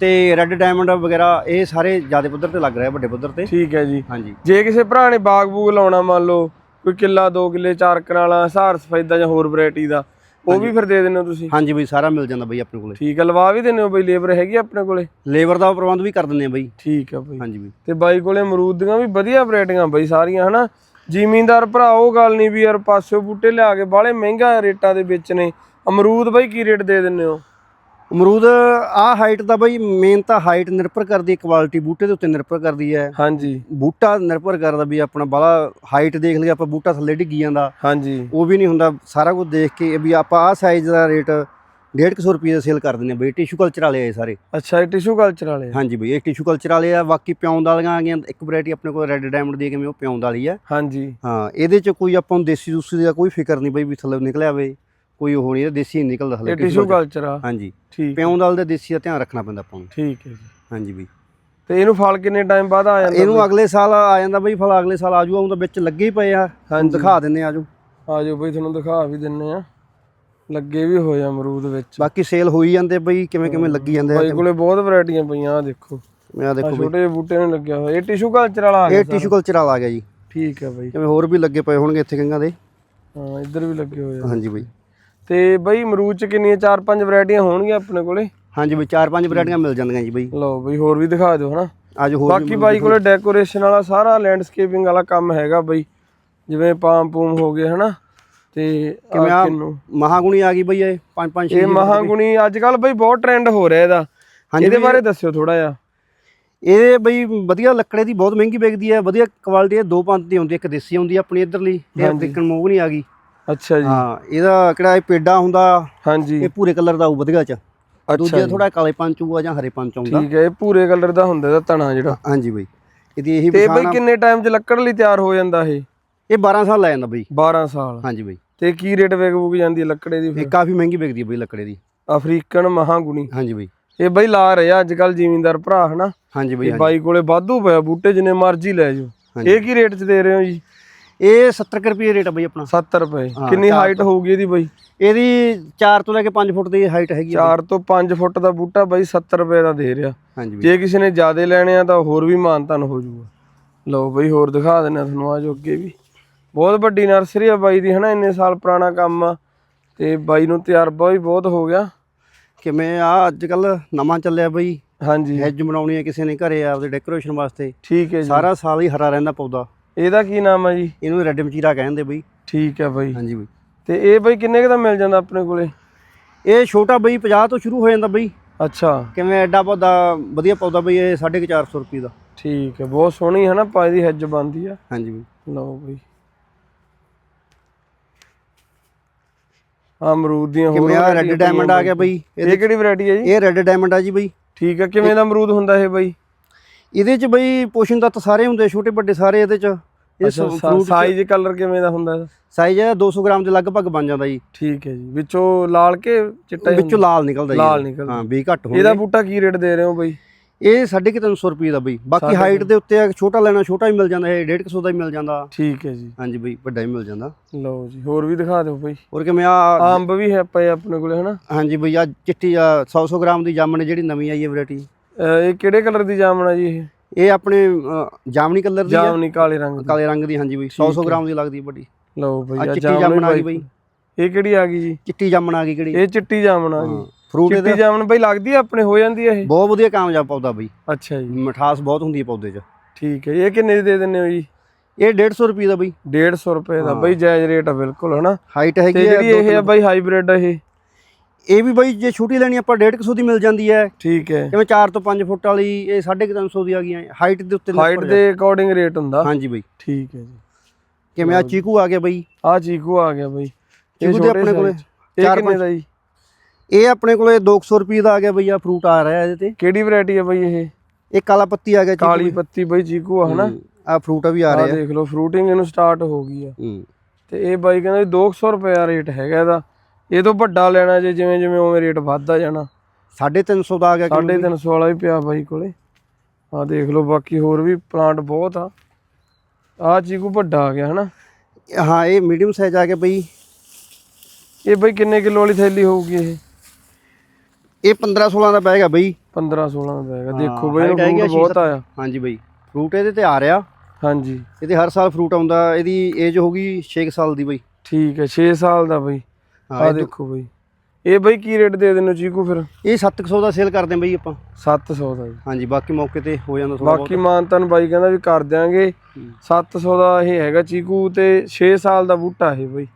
ਤੇ ਰੈੱਡ ਡਾਇਮੰਡ ਵਗੈਰਾ ਇਹ ਸਾਰੇ ਜ਼ਿਆਦਾ ਪੱਧਰ ਤੇ ਲੱਗ ਰਹੇ ਆ ਵੱਡੇ ਪੱਧਰ ਤੇ। ਠੀਕ ਹੈ ਜੀ। ਹਾਂਜੀ। ਜੇ ਕਿਸੇ ਭਰਾ ਨੇ ਬਾਗ ਬੂਗ ਲਾਉਣਾ ਮੰਨ ਲਓ ਕੋਈ ਕਿੱਲਾ ਦੋ ਕਿੱਲੇ ਚਾਰ ਕਨਾਲਾ ਹਜ਼ਾਰ ਸਫੈਦਾ ਜਾਂ ਹੋਰ ਵੈਰਾਈਟੀ ਦਾ ਉਹ ਵੀ ਫਿਰ ਦੇ ਦਿੰਦੇ ਹੋ ਤੁਸੀਂ? ਹਾਂਜੀ ਬਈ ਸਾਰਾ ਮਿਲ ਜਾਂਦਾ ਬਈ ਆਪਣੇ ਕੋਲੇ। ਠੀਕ ਹੈ ਲਵਾ ਵੀ ਦਿੰਦੇ ਹੋ ਬਈ ਲੇਬਰ ਹੈਗੀ ਆ ਆਪਣੇ ਕੋਲੇ? ਲੇਬਰ ਦਾ ਪ੍ਰਬੰਧ ਵੀ ਕਰ ਦਿੰਦੇ ਆ ਬਈ। ਠੀਕ ਹੈ ਬਈ। ਹਾਂਜੀ ਬਈ। ਤੇ ਬਾਈ ਕੋਲੇ ਅਮਰੂਦ ਦੀਆਂ ਵੀ ਵਧੀਆ ਵੈਰਾਈਟੀਆਂ ਬਈ ਸਾਰੀਆਂ ਹਨਾ? ਜ਼ਿਮੀਂਦਾਰ ਭਰਾ ਉਹ ਗੱਲ ਨਹੀਂ ਵੀ ਯਾਰ ਪਾਸਿਓ ਬੂਟੇ ਲਿਆ ਕੇ ਬਾਹਲੇ ਮਹਿੰਗਾ ਰੇਟਾਂ ਦੇ ਵਿੱਚ ਨੇ। ਅਮਰੂਦ ਬਾਈ ਕੀ ਰੇਟ ਦੇ ਦਿੰਦੇ ਹੋ? ਅਮਰੂਦ ਆ ਹਾਈਟ ਦਾ ਬਈ ਮੇਨ ਤਾਂ ਹਾਈਟ ਨਿਰਭਰ ਕਰਦੀ ਹੈ ਕੁਆਲਿਟੀ ਬੂਟੇ ਦੇ ਉੱਤੇ ਨਿਰਭਰ ਕਰਦੀ ਹੈ। ਹਾਂਜੀ। ਬੂਟਾ ਨਿਰਭਰ ਕਰਦਾ ਵੀ ਆਪਣਾ ਬਾਲਾ ਹਾਈਟ ਦੇਖ ਲਿਆ ਆਪਾਂ ਬੂਟਾ ਥੱਲੇ ਡਿੱਗੀ ਜਾਂਦਾ। ਹਾਂਜੀ। ਉਹ ਵੀ ਨਹੀਂ ਹੁੰਦਾ ਸਾਰਾ ਕੁਝ ਦੇਖ ਕੇ ਵੀ ਆਪਾਂ ਆਹ ਸਾਈਜ਼ ਦਾ ਰੇਟ 150 ਰੁਪਏ ਦਾ ਸੇਲ ਕਰ ਦਿੰਦੇ ਆ ਬਈ ਟਿਸ਼ੂ ਕਲਚਰ ਵਾਲੇ ਆ ਸਾਰੇ। ਅੱਛਾ ਇਹ ਟਿਸ਼ੂ ਕਲਚਰ ਵਾਲੇ ਆ। ਹਾਂਜੀ ਬਈ ਇਹ ਟਿਸ਼ੂ ਕਲਚਰ ਵਾਲੇ ਆ ਬਾਕੀ ਪਿਉਂਦ ਵਾਲੀਆਂ ਆ ਗਈਆਂ ਇੱਕ ਵੈਰਾਈਟੀ ਆਪਣੇ ਕੋਲ ਰੈੱਡ ਡਾਇਮੰਡ ਦੀ ਕਿਵੇਂ ਉਹ ਪਿਉਂਦ ਵਾਲੀ ਆ। ਹਾਂਜੀ। ਹਾਂ ਇਹਦੇ ਚ ਕੋਈ ਆਪਾਂ ਨੂੰ ਦੇਸੀ ਦੂਸੀ ਦਾ ਕੋਈ ਫਿਕਰ ਨਹੀਂ ਬਈ ਵੀ ਥੱਲੇ ਨਿਕਲਿਆ ਹੋਵੇ ਕੋਈ ਉਹ ਨਹੀਂ ਦੇਸੀ ਨਿਕਲਦਾ ਇਹ tissue ਟਿਸ਼ੂ। ਕਲਚਰ ਆ। ਹਾਂਜੀ। ਠੀਕ ਪਿਉਂਦ ਵਾਲੇ ਦੇ ਦੇਸੀ ਦਾ ਧਿਆਨ ਰੱਖਣਾ ਪੈਂਦਾ ਆਪਾਂ ਨੂੰ। ਠੀਕ ਹੈ ਜੀ। ਹਾਂਜੀ ਬਈ। ਤੇ ਇਹਨੂੰ ਫਲ ਕਿੰਨੇ ਟਾਈਮ ਬਾਅਦ ਆ ਜਾਂਦਾ ਇਹਨੂੰ ਅਗਲੇ ਸਾਲ ਆ ਜਾਂਦਾ ਬਈ ਫਲ ਅਗਲੇ ਸਾਲ ਆ ਉਹ ਤਾਂ ਵਿੱਚ ਲੱਗੇ ਹੀ ਪਏ ਆ। ਹਾਂਜੀ। ਦਿਖਾ ਦਿੰਨੇ ਆ ਜਾਓ ਬਈ ਤੁਹਾਨੂੰ ਦਿਖਾ ਵੀ ਦਿੰਨੇ ਆ। ਲੱਗੇ ਵੀ ਹੋਏ ਆ ਅਮਰੂਦ ਵਿੱਚ। ਬਾਕੀ ਸੇਲ ਹੋਈ ਜਾਂਦੇ ਬਈ ਕਿਵੇਂ ਕਿਵੇਂ ਲੱਗੀ ਜਾਂਦੇ ਆ। ਬਾਈ ਕੋਲੇ ਬਹੁਤ ਵੈਰਾਈਟੀਆਂ ਪਈਆਂ ਆ ਦੇਖੋ। ਮੈਂ ਆ ਦੇਖੋ ਬਈ। ਛੋਟੇ ਜਿਹੇ ਬੂਟੇ ਨੂੰ ਲੱਗਿਆ ਹੋਇਆ। ਇਹ ਟਿਸ਼ੂ ਕਲਚਰ ਵਾਲਾ ਆ ਗਿਆ ਇਹ ਟਿਸ਼ੂ ਕਲਚਰ ਵਾਲਾ ਆ ਗਿਆ ਜੀ। ਠੀਕ ਹੈ ਬਾਈ। ਜਿਵੇਂ ਹੋਰ ਵੀ ਲੱਗੇ ਪਏ ਹੋਣਗੇ ਇੱਥੇ ਕੰਗਾ ਦੇ। ਹਾਂ ਇੱਧਰ ਵੀ ਲੱਗੇ ਹੋਏ ਆ। ਹਾਂਜੀ ਬਈ। ਤੇ ਬਈ ਅਮਰੂਦ ਚ ਕਿੰਨੀਆਂ ਚਾਰ ਪੰਜ ਵੈਰਾਈਟੀਆਂ ਹੋਣਗੀਆਂ ਆਪਣੇ ਕੋਲੇ? ਹਾਂਜੀ ਬਈ ਚਾਰ ਪੰਜ ਵੈਰਾਈਟੀਆਂ ਮਿਲ ਜਾਂਦੀਆਂ ਜੀ ਬਈ। ਲਓ ਬਈ ਹੋਰ ਵੀ ਦਿਖਾ ਦਿਓ ਹਨਾ। ਅੱਜ ਹੋਰ ਬਾਕੀ ਬਾਈ ਕੋਲੇ ਡੈਕੋਰੇਸ਼ਨ ਵਾਲਾ ਸਾਰਾ ਲੈਂਡਸਕੇਪਿੰਗ ਵਾਲਾ ਕੰਮ ਹੈਗਾ ਬਈ। ਜਿਵੇਂ ਪਾਮ ਪੂਮ ਹੋ ਗਏ ਹਨਾ ਤੇ ਕਿਵੇਂ ਆ? ਮਹਾਗੁਣੀ ਆ ਗਈ ਬਈ ਇਹ ਪੰਜ ਪੰਜ ਛੇ ਇਹ ਮਹਾਗੁਣੀ ਅੱਜ ਕੱਲ ਬਈ ਬਹੁਤ ਟ੍ਰੈਂਡ ਹੋ ਰਿਹਾ ਇਹਦਾ। ਹਾਂਜੀ ਇਹਦੇ ਬਾਰੇ ਦੱਸਿਓ ਥੋੜਾ ਜਿਹਾ। ਇਹ ਬਈ ਵਧੀਆ ਲੱਕੜੇ ਦੀ ਬਹੁਤ ਮਹਿੰਗੀ ਵਿਕਦੀ ਹੈ ਵਧੀਆ ਕੁਆਲਿਟੀ ਹੈ ਦੋ ਪੰਜ ਦੀ ਹੁੰਦੀ ਹੈ, ਇੱਕ ਦੇਸੀ ਹੁੰਦੀ ਆਪਣੀ ਇਧਰਲੀ ਇਹ ਦੇਖਣ ਮੂੰਹ ਨਹੀਂ ਆ ਗਈ। ਅੱਛਾ ਜੀ। ਹਾਂ ਇਹਦਾ ਕਿਹੜਾ ਇਹ ਪੇਡਾ ਹੁੰਦਾ ਹਾਂਜੀ। ਇਹ ਭੂਰੇ ਕਲਰ ਦਾ ਆਊ ਵਧੀਆ ਚ। ਅੱਛਾ ਦੂਜੇ ਥੋੜਾ ਕਾਲੇ ਪੰਚ ਆਊਗਾ ਜਾਂ ਹਰੇ ਪੰਚ ਆਉਂਦਾ ਠੀਕ ਹੈ ਇਹ ਪੂਰੇ ਕਲਰ ਦਾ ਹੁੰਦਾ ਇਹਦਾ ਤਣਾ ਜਿਹੜਾ। ਹਾਂਜੀ ਬਈ। ਇਹਦੀ ਇਹੀ ਤੇ ਬਈ ਕਿੰਨੇ ਟਾਈਮ 'ਚ ਲੱਕੜ ਲਈ ਤਿਆਰ ਹੋ ਜਾਂਦਾ ਇਹ? ਇਹ 12 ਸਾਲ ਲੈ ਜਾਂਦਾ ਬਈ। 12 ਸਾਲ। ਹਾਂਜੀ ਬਈ। ਤੇ ਕੀ ਰੇਟ ਵਿਕ ਵੁਕ ਜਾਂਦੀ ਹੈ ਲੱਕੜੇ ਦੀ ਇਹ ਕਾਫੀ ਮਹਿੰਗੀ ਵਿਕਦੀ ਹੈ ਬਈ ਲੱਕੜੇ ਦੀ। ਅਫਰੀਕਨ ਮਹਾਗੁਣੀ। ਹਾਂਜੀ ਬਈ। ਇਹ ਬਈ ਲਾ ਰਿਹਾ ਅੱਜ ਕੱਲ ਜ਼ਿਮੀਂਦਾਰ ਭਰਾ ਹਨਾ? ਹਾਂਜੀ ਬਈ ਬਾਈ ਕੋਲੇ ਵਾਧੂ ਪਿਆ ਬੂਟੇ ਜਿੰਨੇ ਮਰਜ਼ੀ ਲੈ ਜਾਓ। ਇਹ ਕੀ ਰੇਟ 'ਚ ਦੇ ਰਹੇ ਹੋ ਜੀ? ਇਹ 70 ਕੁ ਰੁਪਏ ਰੇਟ ਆ ਬਈ ਆਪਣਾ। 70 ਰੁਪਏ। ਹਾਂ, ਕਿੰਨੀ ਚਾਰ ਹਾਈਟ ਹੋਊਗੀ ਇਹਦੀ ਬਈ? ਇਹਦੀ 4 ਤੋਂ ਲੈ ਕੇ 5 ਫੁੱਟ ਦੀ ਹਾਈਟ ਹੈਗੀ ਆ 4 ਤੋਂ 5 ਫੁੱਟ ਦਾ ਬੂਟਾ ਬਾਈ 70 ਰੁਪਏ ਦਾ ਦੇ ਰਿਹਾ। ਹਾਂਜੀ ਬਈ। ਜੇ ਕਿਸੇ ਨੇ ਜ਼ਿਆਦੇ ਲੈਣੇ ਆ ਤਾਂ ਹੋਰ ਵੀ ਮਾਨਤਨ ਹੋ ਜਾਊਗਾ ਲਓ ਬਈ ਹੋਰ ਦਿਖਾ ਦਿੰਦੇ ਆ ਤੁਹਾਨੂੰ ਆਜੋ ਅੱਗੇ ਵੀ। ਬਹੁਤ ਵੱਡੀ ਨਰਸਰੀ ਆ ਬਾਈ ਦੀ ਹਨਾ? ਇੰਨੇ ਸਾਲ ਪੁਰਾਣਾ ਕੰਮ ਆ। ਤੇ ਬਾਈ ਨੂੰ ਤਜਰਬਾ ਵੀ ਬਹੁਤ ਹੋ ਗਿਆ। ਕਿਵੇਂ ਆ? ਅੱਜ ਕੱਲ ਨਵਾਂ ਚੱਲਿਆ ਬਈ। ਹਾਂਜੀ। ਹੈਜ ਬਣਾਉਣੀ ਹੈ ਕਿਸੇ ਨੇ ਘਰੇ ਆਪਦੇ ਡੈਕੋਰੇਸ਼ਨ ਵਾਸਤੇ। ਠੀਕ ਹੈ ਜੀ। ਸਾਰਾ ਸਾਲ ਹੀ ਹਰਾ ਰਹਿੰਦਾ ਪੌਦਾ। ਇਹਦਾ ਕੀ ਨਾਮ ਆ ਜੀ? ਇਹਨੂੰ ਰੈੱਡ ਮਚੀਰਾ ਕਹਿੰਦੇ ਬਈ। ਠੀਕ ਹੈ ਬਾਈ। ਹਾਂਜੀ ਬਈ। ਤੇ ਇਹ ਬਾਈ ਕਿੰਨੇ ਕੁ ਦਾ ਮਿਲ ਜਾਂਦਾ ਆਪਣੇ ਕੋਲੇ? ਇਹ ਛੋਟਾ ਬਈ 50 ਤੋਂ ਸ਼ੁਰੂ ਹੋ ਜਾਂਦਾ ਬਈ। ਅੱਛਾ। ਕਿਵੇਂ ਐਡਾ ਪੌਦਾ ਵਧੀਆ ਪੌਦਾ ਬਈ ਇਹ 450 ਰੁਪਏ ਦਾ। ਠੀਕ ਹੈ ਬਹੁਤ ਸੋਹਣੀ ਹੈ ਨਾ ਪਾਈ ਦੀ ਹੈਜ ਬੰਦੀ ਆ। ਹਾਂਜੀ ਬਈ। ਲਓ ਬਈ। ਆਹ ਅਮਰੂਦ ਦੀਆਂ ਹੋਰ ਕਿਵੇਂ ਆ ਰੈੱਡ ਡਾਇਮੰਡ ਆ ਗਿਆ ਬਈ? ਇਹ ਕਿਹੜੀ ਵੈਰਾਈਟੀ ਹੈ ਜੀ? ਇਹ ਰੈੱਡ ਡਾਇਮੰਡ ਆ ਜੀ ਬਈ। ਠੀਕ ਹੈ ਕਿਵੇਂ ਦਾ ਅਮਰੂਦ ਹੁੰਦਾ ਇਹ ਬਾਈ? ਇਹਦੇ ਚ ਬਈ ਪੋਸ਼ਣ ਤੱਤ ਸਾਰੇ ਹੁੰਦੇ ਛੋਟੇ ਵੱਡੇ ਸਾਰੇ ਇਹਦੇ ਚ। ਇਹ ਫਰੂਟ ਸਾਈਜ਼ ਕਲਰ ਕਿਵੇਂ ਦਾ ਹੁੰਦਾ? ਸਾਈਜ਼ ਹੈ 200 ਗ੍ਰਾਮ ਦੇ ਲਗਭਗ ਬਣ ਜਾਂਦਾ ਜੀ। ਠੀਕ ਹੈ ਜੀ। ਵਿੱਚੋਂ ਲਾਲ ਕੇ ਚਿੱਟਾ ਵਿੱਚੋਂ ਲਾਲ ਨਿਕਲਦਾ ਜੀ। ਲਾਲ। ਨਿਕਲਦਾ। ਹਾਂ ਵੀ ਘੱਟ ਹੁੰਦਾ? ਇਹਦਾ ਹੁੰਦਾ ਬੂਟਾ ਕੀ ਰੇਟ ਦੇ ਰਹੇ ਹੋ ਬਾਈ? ਇਹ 350 ਰੁਪਏ ਦਾ ਬਈ। ਬਾਕੀ ਹਾਈਟ ਦੇ ਉੱਤੇ ਆ ਛੋਟਾ ਲੈਣਾ ਛੋਟਾ ਹੀ ਮਿਲ ਜਾਂਦਾ ਇਹ 150 ਦਾ ਹੀ ਮਿਲ ਜਾਂਦਾ। ਠੀਕ ਹੈ ਜੀ। ਹਾਂਜੀ ਬਈ ਵੱਡਾ ਹੀ ਮਿਲ ਜਾਂਦਾ। ਲਓ ਜੀ ਹੋਰ ਵੀ ਦਿਖਾ ਦਿਓ ਬਾਈ। ਹੋਰ ਕਿਵੇਂ ਆ? ਅੰਬ ਵੀ ਹੈ ਪਏ ਆਪਣੇ ਕੋਲੇ ਹਨਾ? ਹਾਂਜੀ ਬਈ ਆ ਚਿੱਟੀ ਆ 100 100 ਗ੍ਰਾਮ ਦੀ ਜਾਮਣ ਜਿਹੜੀ ਨਵੀਂ ਆਈ ਹੈ ਵੈਰਾਈਟੀ ਇਹ ਕਿਹੜੇ ਕਲਰ ਦੀ ਜਾਮਣ ਆ ਜੀ ਇਹ? ਇਹ ਆਪਣੇ ਅ, ਜਾਮਨੀ ਕਲਰ ਦੀ ਹੈ ਜਾਮਨੀ ਕਾਲੇ ਰੰਗ ਦੀ। ਕਾਲੇ ਰੰਗ ਦੀ ਹਾਂਜੀ ਬਈ। 100 100 ਗ੍ਰਾਮ ਦੀ ਲੱਗਦੀ ਹੈ ਵੱਡੀ। ਲਓ ਬਈ ਆ ਚਿੱਟੀ ਜਾਮਨ ਆ ਗਈ ਬਾਈ। ਇਹ ਕਿਹੜੀ ਆ ਗਈ ਜੀ? ਚਿੱਟੀ ਜਾਮਨ ਆ ਗਈ ਕਿਹੜੀ? ਇਹ ਚਿੱਟੀ ਜਾਮਨ ਆ ਗਈ। ਫਰੂਟ ਚਿੱਟੀ ਇਹਦਾ। ਜਾਮਨ ਬਈ ਲੱਗਦੀ ਆ ਆਪਣੇ ਹੋ ਜਾਂਦੀ ਆ ਇਹ? ਬਹੁਤ ਵਧੀਆ ਕਾਮਯਾਬ ਪੌਦਾ ਬਈ। ਅੱਛਾ ਜੀ। ਮਿਠਾਸ ਬਹੁਤ ਹੁੰਦੀ ਹੈ ਪੌਦੇ 'ਚ। ਠੀਕ ਹੈ ਜੀ। ਇਹ ਕਿੰਨੇ ਦੀ ਦੇ ਦਿੰਦੇ ਹੋ ਜੀ? ਇਹ 150 ਰੁਪਏ ਦਾ ਬਈ। 150 ਰੁਪਏ ਦਾ। ਬਈ ਜਾਇਜ਼ ਰੇਟ ਆ ਬਿਲਕੁਲ ਹਨਾ? ਹਾਈਟ ਤੇ ਹੈਗੀ ਹੈ ਜਿਹੜੀ ਦੋ ਇਹ ਆ ਤਿੰਨ- ਬਈ ਹਾਈਬ੍ਰਿਡ ਇਹ? ਇਹ ਵੀ ਬਈ ਜੇ ਛੋਟੀ ਲੈਣੀ ਆਪਾਂ 150 ਦੀ ਮਿਲ ਜਾਂਦੀ ਹੈ। ਠੀਕ ਹੈ। ਜਿਵੇਂ 4 ਤੋਂ 5 ਫੁੱਟ ਵਾਲੀ ਇਹ 350 ਦੀ ਆ ਗਈਆਂ ਹਾਈਟ ਦੇ ਉੱਤੇ ਹਾਈਟ ਦੇ ਅਕੋਰਡਿੰਗ ਰੇਟ ਹੁੰਦਾ। ਹਾਂਜੀ ਬਈ। ਠੀਕ ਹੈ ਜੀ। ਕਿਵੇਂ ਆ ਚੀਕੂ ਆ ਗਿਆ ਬਈ? ਆ ਚੀਕੂ ਆ ਗਿਆ ਬਈ। ਚੀਕੂ ਛੋਟੇ ਆਪਣੇ ਕੋਲੇ size 'ਚ। ਇਹ ਚਾਰ ਕਿੰਨੇ ਪੰਜ- ਦਾ ਜੀ? ਇਹ ਆਪਣੇ ਕੋਲੇ 200 ਰੁਪਏ ਦਾ ਆ ਗਿਆ ਬਈ ਆ ਫਰੂਟ ਆ ਰਿਹਾ ਇਹਦੇ ਤੇ। ਕਿਹੜੀ ਵੈਰਾਈਟੀ ਆ ਬਈ ਇਹ? ਇਹ ਕਾਲਾ ਪੱਤੀ ਆ ਗਿਆ ਚੀਕੂ ਕਾਲੀ ਪੱਤੀ ਬਈ ਚੀਕੂ ਆ ਹਨਾ? ਆ ਫਰੂਟ ਵੀ ਆ ਆ ਰਿਹਾ। ਦੇਖ ਲਓ ਫਰੂਟਿੰਗ ਇਹਨੂੰ ਸਟਾਰਟ ਹੋ ਗਈ ਆ। ਹੂੰ। ਤੇ ਇਹ ਬਾਈ ਕਹਿੰਦਾ ਵੀ 200 ਰੁਪਏ ਦਾ ਰੇਟ ਹੈਗਾ ਇਹਦਾ। ਇਹ ਤੋਂ ਵੱਡਾ ਲੈਣਾ ਜੇ ਜਿਵੇਂ ਜਿਵੇਂ ਉਵੇਂ ਰੇਟ ਵੱਧਦਾ ਜਾਣਾ। 350 ਦਾ ਆ ਗਿਆ ਕਿਲੋ 350 ਵਾਲਾ ਵੀ ਪਿਆ ਬਾਈ ਕੋਲੇ। ਆ ਦੇਖ ਲਓ ਬਾਕੀ ਹੋਰ ਵੀ ਪਲਾਂਟ ਬਹੁਤ ਆ। ਆ ਚੀਕੂ ਵੱਡਾ ਆ ਗਿਆ ਹਨਾ? ਹਾਂ ਇਹ ਮੀਡੀਅਮ ਸਾਈਜ਼ ਆ ਗਿਆ ਬਈ। ਇਹ ਬਾਈ ਕਿੰਨੇ ਕਿਲੋ ਵਾਲੀ ਥੈਲੀ ਹੋਊਗੀ ਇਹ? ਇਹ 15 16 ਦਾ ਆ ਬਈ। 15 16 ਦਾ ਹਾਂ, ਦੇਖੋ ਬਈ ਫਰੂਟ ਬਹੁਤ ਆਇਆ। ਹਾਂਜੀ ਬਈ ਫਰੂਟ ਇਹਦੇ ਤੇ ਆ ਰਿਹਾ। ਹਾਂਜੀ। ਇਹਦੇ ਹਰ ਸਾਲ ਫਰੂਟ ਆਉਂਦਾ ਇਹਦੀ ਏਜ ਹੋਗੀ 6 ਸਾਲ ਦੀ ਬਈ। ਠੀਕ ਹੈ 6 ਸਾਲ ਦਾ ਬਈ। ਆ ਦੇਖੋ ਬਈ। ਇਹ ਬਈ ਕੀ ਰੇਟ ਦੇ ਹੋ ਚੀਕੂ ਫਿਰ? ਇਹ 700 ਦਾ ਸੇਲ ਕਰਦੇ ਬਈ ਆਪਾਂ। 700 ਦਾ ਜੀ। ਹਾਂਜੀ ਬਾਕੀ ਮੌਕੇ ਤੇ ਹੋ ਜਾਂਦਾ ਥੋੜਾ ਬਾਕੀ ਮਾਨਤਨ ਬਾਈ ਕਹਿੰਦਾ ਵੀ ਕਰ ਦਿਆਂਗੇ। 700 ਦਾ ਇਹ ਹੈਗਾ ਚੀਕੂ ਤੇ 6 ਸਾਲ ਦਾ ਬੂਟਾ ਇਹ ਬਈ।